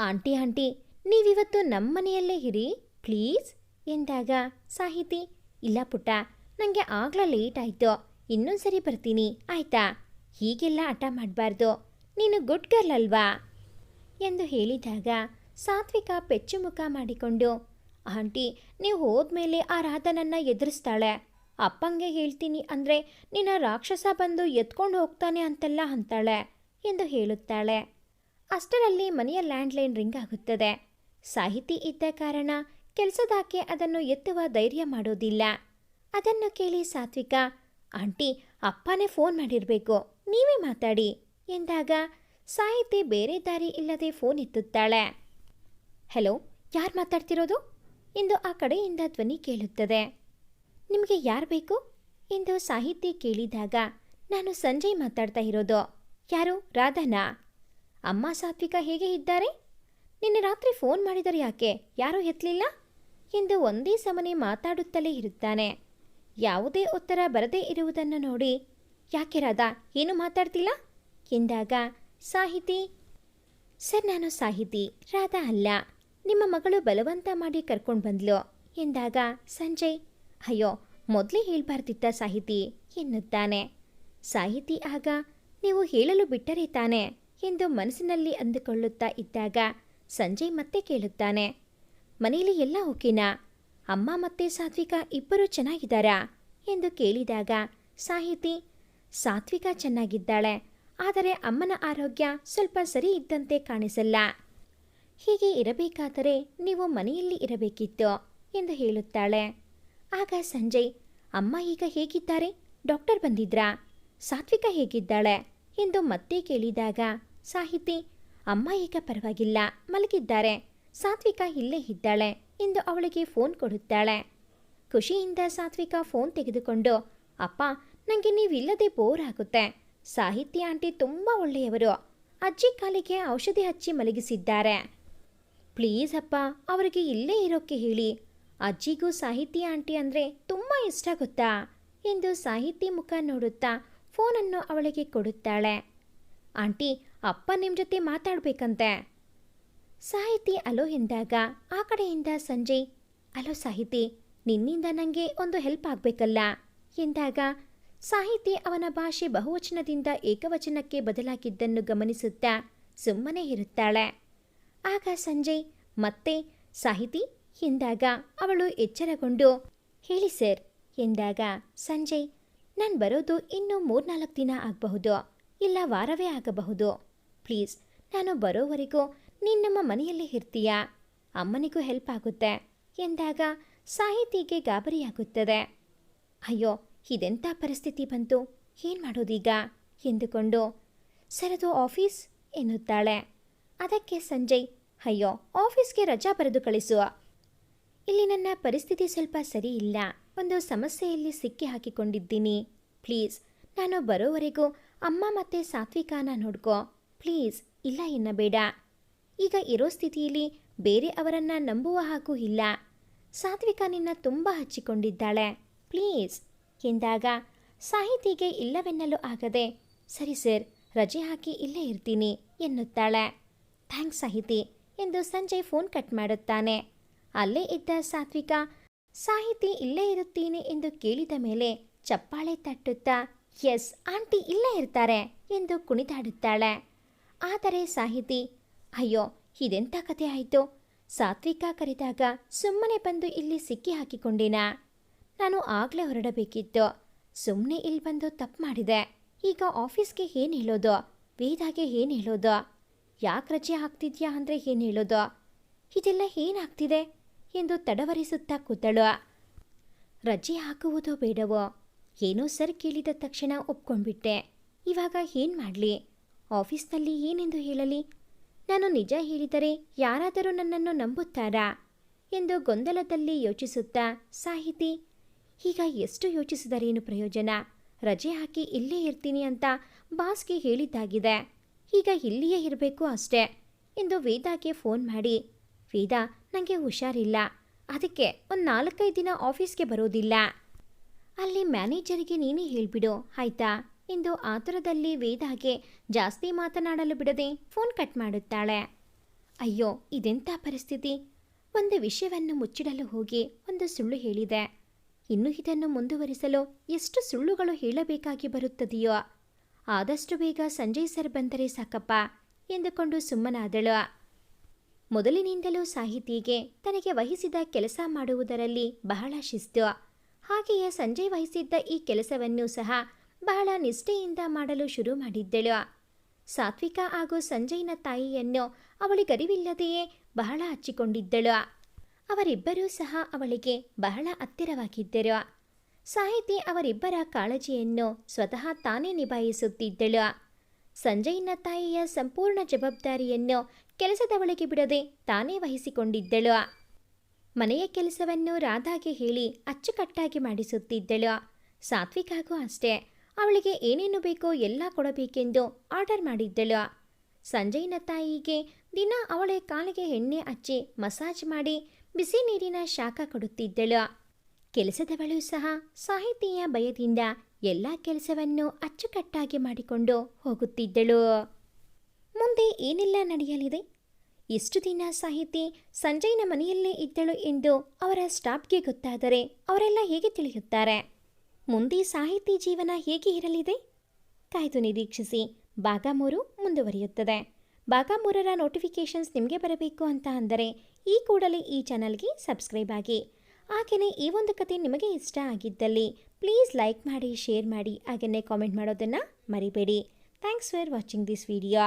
Speaker 1: ಆಂಟಿ ಆಂಟಿ, ನೀವಿವತ್ತು ನಮ್ಮನೆಯಲ್ಲೇ ಇರಿ, ಪ್ಲೀಸ್, ಎಂದಾಗ ಸಾಹಿತಿ, ಇಲ್ಲ ಪುಟ್ಟ ನನಗೆ ಆಗ್ಲೇ ಲೇಟ್ ಆಯ್ತು. ಇನ್ನೊಂದ್ಸರಿ ಬರ್ತೀನಿ, ಆಯ್ತಾ? ಹೀಗೆಲ್ಲ ಹಠ ಮಾಡಬಾರ್ದು. ನೀನು ಗುಡ್ ಗರ್ಲ್ ಅಲ್ವಾ? ಎಂದು ಹೇಳಿದಾಗ ಸಾತ್ವಿಕ ಪೆಚ್ಚು ಮುಖ ಮಾಡಿಕೊಂಡು, ಆಂಟಿ, ನೀವು ಹೋದ್ಮೇಲೆ ಆ ರಾಧನನ್ನ ಎದುರಿಸ್ತಾಳೆ. ಅಪ್ಪಂಗೆ ಹೇಳ್ತೀನಿ ಅಂದ್ರೆ ನಿನ್ನ ರಾಕ್ಷಸ ಬಂದು ಎತ್ಕೊಂಡು ಹೋಗ್ತಾನೆ ಅಂತೆಲ್ಲ ಅಂತಾಳೆ, ಎಂದು ಹೇಳುತ್ತಾಳೆ. ಅಷ್ಟರಲ್ಲಿ ಮನೆಯ ಲ್ಯಾಂಡ್ಲೈನ್ ರಿಂಗ್ ಆಗುತ್ತದೆ. ಸಾಹಿತಿ ಇದ್ದ ಕಾರಣ ಕೆಲಸದಾಕೆ ಅದನ್ನು ಎತ್ತುವ ಧೈರ್ಯ ಮಾಡೋದಿಲ್ಲ. ಅದನ್ನು ಕೇಳಿ ಸಾತ್ವಿಕ ಆಂಟಿ, ಅಪ್ಪನೇ ಫೋನ್ ಮಾಡಿರಬೇಕು. ನೀವೇ ಮಾತಾಡಿ. ಎಂದಾಗ ಸಾಹಿತಿ ಬೇರೆ ದಾರಿ ಇಲ್ಲದೆ ಫೋನ್ ಎತ್ತುತ್ತಾಳೆ. ಹಲೋ, ಯಾರು ಮಾತಾಡ್ತಿರೋದು? ಎಂದು ಆ ಕಡೆಯಿಂದ ಧ್ವನಿ ಕೇಳುತ್ತದೆ. ನಿಮಗೆ ಯಾರು ಬೇಕು? ಎಂದು ಸಾಹಿತಿ ಕೇಳಿದಾಗ, ನಾನು ಸಂಜಯ್ ಮಾತಾಡ್ತಾ ಇರೋದು. ಯಾರು? ರಾಧನಾ? ಅಮ್ಮ ಸಾತ್ವಿಕ ಹೇಗೆ ಇದ್ದಾರೆ? ನಿನ್ನೆ ರಾತ್ರಿ ಫೋನ್ ಮಾಡಿದರೆ ಯಾಕೆ? ಯಾರೂ ಎತ್ತಲಿಲ್ಲ ಎಂದು ಒಂದೇ ಸಮನೆ ಮಾತಾಡುತ್ತಲೇ ಇರುತ್ತಾನೆ. ಯಾವುದೇ ಉತ್ತರ ಬರದೇ ಇರುವುದನ್ನು ನೋಡಿ ಯಾಕೆ ರಾಧಾ, ಏನು ಮಾತಾಡ್ತಿಲ್ಲ? ಎಂದಾಗ, ಸಾಹಿತಿ, ಸರ್, ನಾನು ಸಾಹಿತಿ, ರಾಧಾ ಅಲ್ಲ, ನಿಮ್ಮ ಮಗಳು ಬಲವಂತ ಮಾಡಿ ಕರ್ಕೊಂಡು ಬಂದ್ಲು, ಎಂದಾಗ ಸಂಜಯ್ ಅಯ್ಯೋ, ಮೊದಲೇ ಹೇಳ್ಬಾರ್ದಿತ್ತ ಸಾಹಿತಿ, ಎನ್ನುತ್ತಾನೆ. ಸಾಹಿತಿ ಆಗ, ನೀವು ಹೇಳಲು ಬಿಟ್ಟರೆ ತಾನೆ, ಎಂದು ಮನಸ್ಸಿನಲ್ಲಿ ಅಂದುಕೊಳ್ಳುತ್ತಾ ಇದ್ದಾಗ ಸಂಜಯ್ ಮತ್ತೆ ಕೇಳುತ್ತಾನೆ. ಮನೆಯಲ್ಲಿ ಎಲ್ಲ ಓಕೆನಾ? ಅಮ್ಮ ಮತ್ತೆ ಸಾತ್ವಿಕ ಇಬ್ಬರೂ ಚೆನ್ನಾಗಿದ್ದಾರಾ ಎಂದು ಕೇಳಿದಾಗ ಸಾಹಿತಿ, ಸಾತ್ವಿಕ ಚೆನ್ನಾಗಿದ್ದಾಳೆ, ಆದರೆ ಅಮ್ಮನ ಆರೋಗ್ಯ ಸ್ವಲ್ಪ ಸರಿ ಇದ್ದಂತೆ ಕಾಣಿಸಲ್ಲ. ಹೀಗೆ ಇರಬೇಕಾದರೆ ನೀವು ಮನೆಯಲ್ಲಿ ಇರಬೇಕಿತ್ತು ಎಂದು ಹೇಳುತ್ತಾಳೆ. ಆಗ ಸಂಜಯ್, ಅಮ್ಮ ಈಗ ಹೇಗಿದ್ದಾರೆ? ಡಾಕ್ಟರ್ ಬಂದಿದ್ರಾ? ಸಾತ್ವಿಕ ಹೇಗಿದ್ದಾಳೆ? ಎಂದು ಮತ್ತೆ ಕೇಳಿದಾಗ ಸಾಹಿತಿ, ಅಮ್ಮ ಈಗ ಪರವಾಗಿಲ್ಲ, ಮಲಗಿದ್ದಾರೆ. ಸಾತ್ವಿಕ ಇಲ್ಲೇ ಇದ್ದಾಳೆ. ಎಂದು ಅವಳಿಗೆ ಫೋನ್ ಕೊಡುತ್ತಾಳೆ. ಖುಷಿಯಿಂದ ಸಾತ್ವಿಕ ಫೋನ್ ತೆಗೆದುಕೊಂಡು, ಅಪ್ಪ ನನಗೆ ನೀವಿಲ್ಲದೆ ಬೋರ್ ಆಗುತ್ತೆ. ಸಾಹಿತ್ಯ ಆಂಟಿ ತುಂಬ ಒಳ್ಳೆಯವರು. ಅಜ್ಜಿ ಕಾಲಿಗೆ ಔಷಧಿ ಹಚ್ಚಿ ಮಲಗಿಸಿದ್ದಾರೆ. ಪ್ಲೀಸ್ ಅಪ್ಪ, ಅವರಿಗೆ ಇಲ್ಲೇ ಇರೋಕ್ಕೆ ಹೇಳಿ. ಅಜ್ಜಿಗೂ ಸಾಹಿತ್ಯ ಆಂಟಿ ಅಂದರೆ ತುಂಬ ಇಷ್ಟ ಗೊತ್ತಾ? ಎಂದು ಸಾಹಿತಿ ಮುಖ ನೋಡುತ್ತಾ ಫೋನನ್ನು ಅವಳಿಗೆ ಕೊಡುತ್ತಾಳೆ. ಆಂಟಿ, ಅಪ್ಪ ನಿಮ್ಮ ಜೊತೆ ಮಾತಾಡಬೇಕಂತೆ. ಸಾಹಿತಿ ಅಲೋ ಎಂದಾಗ ಆ ಕಡೆಯಿಂದ ಸಂಜಯ್ ಅಲೋ ಸಾಹಿತಿ, ನಿನ್ನಿಂದ ನನಗೆ ಒಂದು ಹೆಲ್ಪ್ ಆಗಬೇಕಲ್ಲ? ಎಂದಾಗ, ಸಾಹಿತಿ ಅವನ ಭಾಷೆ ಬಹುವಚನದಿಂದ ಏಕವಚನಕ್ಕೆ ಬದಲಾಗಿದ್ದನ್ನು ಗಮನಿಸುತ್ತಾ ಸುಮ್ಮನೆ ಇರುತ್ತಾಳೆ. ಆಗ ಸಂಜಯ್ ಮತ್ತೆ, ಸಾಹಿತಿ? ಎಂದಾಗ ಅವಳು ಎಚ್ಚರಗೊಂಡು, ಹೇಳಿ ಸರ್. ಎಂದಾಗ ಸಂಜಯ್ ನಾನು ಬರೋದು ಇನ್ನೂ ಮೂರ್ನಾಲ್ಕು ದಿನ ಆಗಬಹುದು, ಇಲ್ಲ ವಾರವೇ ಆಗಬಹುದು. ಪ್ಲೀಸ್, ನಾನು ಬರೋವರೆಗೂ ನೀನು ನಮ್ಮ ಮನೆಯಲ್ಲೇ ಇರ್ತೀಯಾ? ಅಮ್ಮನಿಗೂ ಹೆಲ್ಪ್ ಆಗುತ್ತೆ. ಎಂದಾಗ ಸಾಹಿತಿಗೆ ಗಾಬರಿಯಾಗುತ್ತದೆ. ಅಯ್ಯೋ ಇದೆಂಥ ಪರಿಸ್ಥಿತಿ ಬಂತು? ಏನು ಮಾಡೋದೀಗ? ಎಂದುಕೊಂಡು ಸರದು ಆಫೀಸ್ ಎನ್ನುತ್ತಾಳೆ. ಅದಕ್ಕೆ ಸಂಜಯ್, ಅಯ್ಯೋ, ಆಫೀಸ್ಗೆ ರಜಾ ಬರೆದು ಕಳಿಸುವ ಇಲ್ಲಿ ನನ್ನ ಪರಿಸ್ಥಿತಿ ಸ್ವಲ್ಪ ಸರಿ ಇಲ್ಲ. ಒಂದು ಸಮಸ್ಯೆಯಲ್ಲಿ ಸಿಕ್ಕಿ ಹಾಕಿಕೊಂಡಿದ್ದೀನಿ. ಪ್ಲೀಸ್, ನಾನು ಬರೋವರೆಗೂ ಅಮ್ಮ ಮತ್ತೆ ಸಾತ್ವಿಕಾನ ನೋಡ್ಕೋ. ಪ್ಲೀಸ್, ಇಲ್ಲ ಎನ್ನಬೇಡ. ಈಗ ಇರೋ ಸ್ಥಿತಿಯಲ್ಲಿ ಬೇರೆ ಅವರನ್ನ ನಂಬುವ ಹಾಗೂ ಇಲ್ಲ. ಸಾತ್ವಿಕ ನಿನ್ನ ತುಂಬ ಹಚ್ಚಿಕೊಂಡಿದ್ದಾಳೆ. ಪ್ಲೀಸ್. ಎಂದಾಗ ಸಾಹಿತಿಗೆ ಇಲ್ಲವೆನ್ನಲು ಆಗದೆ, ಸರಿ ಸರ್, ರಜೆ ಹಾಕಿ ಇಲ್ಲೇ ಇರ್ತೀನಿ ಎನ್ನುತ್ತಾಳೆ. ಥ್ಯಾಂಕ್ಸ್ ಸಾಹಿತಿ ಎಂದು ಸಂಜಯ್ ಫೋನ್ ಕಟ್ ಮಾಡುತ್ತಾನೆ. ಅಲ್ಲೇ ಇದ್ದ ಸಾತ್ವಿಕ, ಸಾಹಿತಿ ಇಲ್ಲೇ ಇರುತ್ತೀನಿ ಎಂದು ಕೇಳಿದ ಮೇಲೆ ಚಪ್ಪಾಳೆ ತಟ್ಟುತ್ತಾ, ಎಸ್, ಆಂಟಿ ಇಲ್ಲೇ ಇರ್ತಾರೆ ಎಂದು ಕುಣಿದಾಡುತ್ತಾಳೆ. ಆದರೆ ಸಾಹಿತಿ ಅಯ್ಯೋ ಇದೆಂಥ ಕತೆ ಆಯಿತು? ಸಾತ್ವಿಕ ಕರೆದಾಗ ಸುಮ್ಮನೆ ಬಂದು ಇಲ್ಲಿ ಸಿಕ್ಕಿ ಹಾಕಿಕೊಂಡಿನ? ನಾನು ಆಗಲೇ ಹೊರಡಬೇಕಿತ್ತು. ಸುಮ್ಮನೆ ಇಲ್ಲಿ ಬಂದು ತಪ್ಪು ಮಾಡಿದೆ. ಈಗ ಆಫೀಸ್ಗೆ ಏನು ಹೇಳೋದು? ವೇದಾಗೆ ಏನು ಹೇಳೋದು? ಯಾಕೆ ರಜೆ ಹಾಕ್ತಿದ್ಯಾ ಅಂದರೆ ಏನು ಹೇಳೋದು? ಇದೆಲ್ಲ ಏನಾಗ್ತಿದೆ ಎಂದು ತಡವರಿಸುತ್ತಾ ಕೂತಳು. ರಜೆ ಹಾಕುವುದೋ ಬೇಡವೋ? ಏನೋ ಸರ್ ಕೇಳಿದ ತಕ್ಷಣ ಒಪ್ಕೊಂಡ್ಬಿಟ್ಟೆ. ಇವಾಗ ಏನು ಮಾಡಲಿ? ಆಫೀಸ್ನಲ್ಲಿ ಏನೆಂದು ಹೇಳಲಿ? ನಾನು ನಿಜ ಹೇಳಿದರೆ ಯಾರಾದರೂ ನನ್ನನ್ನು ನಂಬುತ್ತಾರಾ? ಎಂದು ಗೊಂದಲದಲ್ಲಿ ಯೋಚಿಸುತ್ತಾ ಸಾಹಿತಿ ಈಗ ಎಷ್ಟು ಯೋಚಿಸಿದರೇನು ಪ್ರಯೋಜನ? ರಜೆ ಹಾಕಿ ಇಲ್ಲೇ ಇರ್ತೀನಿ ಅಂತ ಬಾಸ್ಗೆ ಹೇಳಿದ್ದಾಗಿದೆ. ಈಗ ಇಲ್ಲಿಯೇ ಇರಬೇಕು ಅಷ್ಟೇ ಎಂದು ವೇದಾಗೆ ಫೋನ್ ಮಾಡಿ. ವೇದಾ ನನಗೆ ಹುಷಾರಿಲ್ಲ. ಅದಕ್ಕೆ ಒಂದು ನಾಲ್ಕೈದು ದಿನ ಆಫೀಸ್ಗೆ ಬರೋದಿಲ್ಲ. ಅಲ್ಲಿ ಮ್ಯಾನೇಜರಿಗೆ ನೀನೇ ಹೇಳಿಬಿಡು, ಆಯ್ತಾ? ಎಂದು ಆತುರದಲ್ಲಿ ವೇದಾಗೆ ಜಾಸ್ತಿ ಮಾತನಾಡಲು ಬಿಡದೆ ಫೋನ್ ಕಟ್ ಮಾಡುತ್ತಾಳೆ. ಅಯ್ಯೋ ಇದೆಂಥ ಪರಿಸ್ಥಿತಿ? ಒಂದು ವಿಷಯವನ್ನು ಮುಚ್ಚಿಡಲು ಹೋಗಿ ಒಂದು ಸುಳ್ಳು ಹೇಳಿದೆ. ಇನ್ನು ಇದನ್ನು ಮುಂದುವರಿಸಲು ಎಷ್ಟು ಸುಳ್ಳುಗಳು ಹೇಳಬೇಕಾಗಿ ಬರುತ್ತದೆಯೋ? ಆದಷ್ಟು ಬೇಗ ಸಂಜಯ್ ಸರ್ ಬಂದರೆ ಸಾಕಪ್ಪ, ಎಂದುಕೊಂಡು ಸುಮ್ಮನಾದಳು. ಮೊದಲಿನಿಂದಲೂ ಸಾಹಿತಿಗೆ ತನಗೆ ವಹಿಸಿದ ಕೆಲಸ ಮಾಡುವುದರಲ್ಲಿ ಬಹಳ ಶಿಸ್ತು. ಹಾಗೆಯೇ ಸಂಜಯ್ ವಹಿಸಿದ್ದ ಈ ಕೆಲಸವನ್ನು ಸಹ ಬಹಳ ನಿಷ್ಠೆಯಿಂದ ಮಾಡಲು ಶುರು ಮಾಡಿದ್ದಳು. ಸಾತ್ವಿಕ ಹಾಗೂ ಸಂಜಯ್ನ ತಾಯಿಯನ್ನು ಅವಳಿಗರಿವಿಲ್ಲದೆಯೇ ಬಹಳ ಹಚ್ಚಿಕೊಂಡಿದ್ದಳು. ಅವರಿಬ್ಬರೂ ಸಹ ಅವಳಿಗೆ ಬಹಳ ಹತ್ತಿರವಾಗಿದ್ದರು. ಸಾಹಿತಿ ಅವರಿಬ್ಬರ ಕಾಳಜಿಯನ್ನು ಸ್ವತಃ ತಾನೇ ನಿಭಾಯಿಸುತ್ತಿದ್ದಳು. ಸಂಜಯ್ನ ತಾಯಿಯ ಸಂಪೂರ್ಣ ಜವಾಬ್ದಾರಿಯನ್ನು ಕೆಲಸದವಳಿಗೆ ಬಿಡದೆ ತಾನೇ ವಹಿಸಿಕೊಂಡಿದ್ದಳು. ಮನೆಯ ಕೆಲಸವನ್ನು ರಾಧಾಗೆ ಹೇಳಿ ಅಚ್ಚುಕಟ್ಟಾಗಿ ಮಾಡಿಸುತ್ತಿದ್ದಳು. ಸಾತ್ವಿಕಾಗೂ ಅಷ್ಟೇ. ಅವಳಿಗೆ ಏನೇನು ಬೇಕೋ ಎಲ್ಲ ಕೊಡಬೇಕೆಂದು ಆರ್ಡರ್ ಮಾಡಿದ್ದಳು. ಸಂಜಯ್ನ ತಾಯಿಗೆ ದಿನ ಅವಳ ಕಾಲಿಗೆ ಎಣ್ಣೆ ಹಚ್ಚಿ ಮಸಾಜ್ ಮಾಡಿ ಬಿಸಿ ನೀರಿನ ಶಾಖ ಕೊಡುತ್ತಿದ್ದಳು. ಕೆಲಸದವಳು ಸಹ ಸಾಹಿತಿಯ ಭಯದಿಂದ ಎಲ್ಲ ಕೆಲಸವನ್ನು ಅಚ್ಚುಕಟ್ಟಾಗಿ ಮಾಡಿಕೊಂಡು ಹೋಗುತ್ತಿದ್ದಳು. ಮುಂದೆ ಏನೆಲ್ಲ ನಡೆಯಲಿದೆ? ಎಷ್ಟು ದಿನ ಸಾಹಿತಿ ಸಂಜಯ್ನ ಮನೆಯಲ್ಲೇ ಇದ್ದಳು ಎಂದು ಅವರ ಸ್ಟಾಫ್ಗೆ ಗೊತ್ತಾದರೆ ಅವರೆಲ್ಲ ಹೇಗೆ ತಿಳಿಯುತ್ತಾರೆ? ಮುಂದೆ ಸಾಹಿತಿ ಜೀವನ ಹೇಗೆ ಇರಲಿದೆ? ಕಾಯ್ದು ನಿರೀಕ್ಷಿಸಿ. ಭಾಗ ಮುಂದುವರಿಯುತ್ತದೆ. ಭಾಗ ಮೂರರ ನೋಟಿಫಿಕೇಷನ್ಸ್ ನಿಮಗೆ ಬರಬೇಕು ಅಂತ ಅಂದರೆ ಈ ಕೂಡಲೇ ಈ ಚಾನಲ್ಗೆ ಸಬ್ಸ್ಕ್ರೈಬ್ ಆಗಿ. ಹಾಗೆಯೇ ಈ ಒಂದು ಕತೆ ನಿಮಗೆ ಇಷ್ಟ ಆಗಿದ್ದಲ್ಲಿ ಪ್ಲೀಸ್ ಲೈಕ್ ಮಾಡಿ ಶೇರ್ ಮಾಡಿ, ಹಾಗೆಯೇ ಕಾಮೆಂಟ್ ಮಾಡೋದನ್ನು ಮರಿಬೇಡಿ. Thanks for watching this video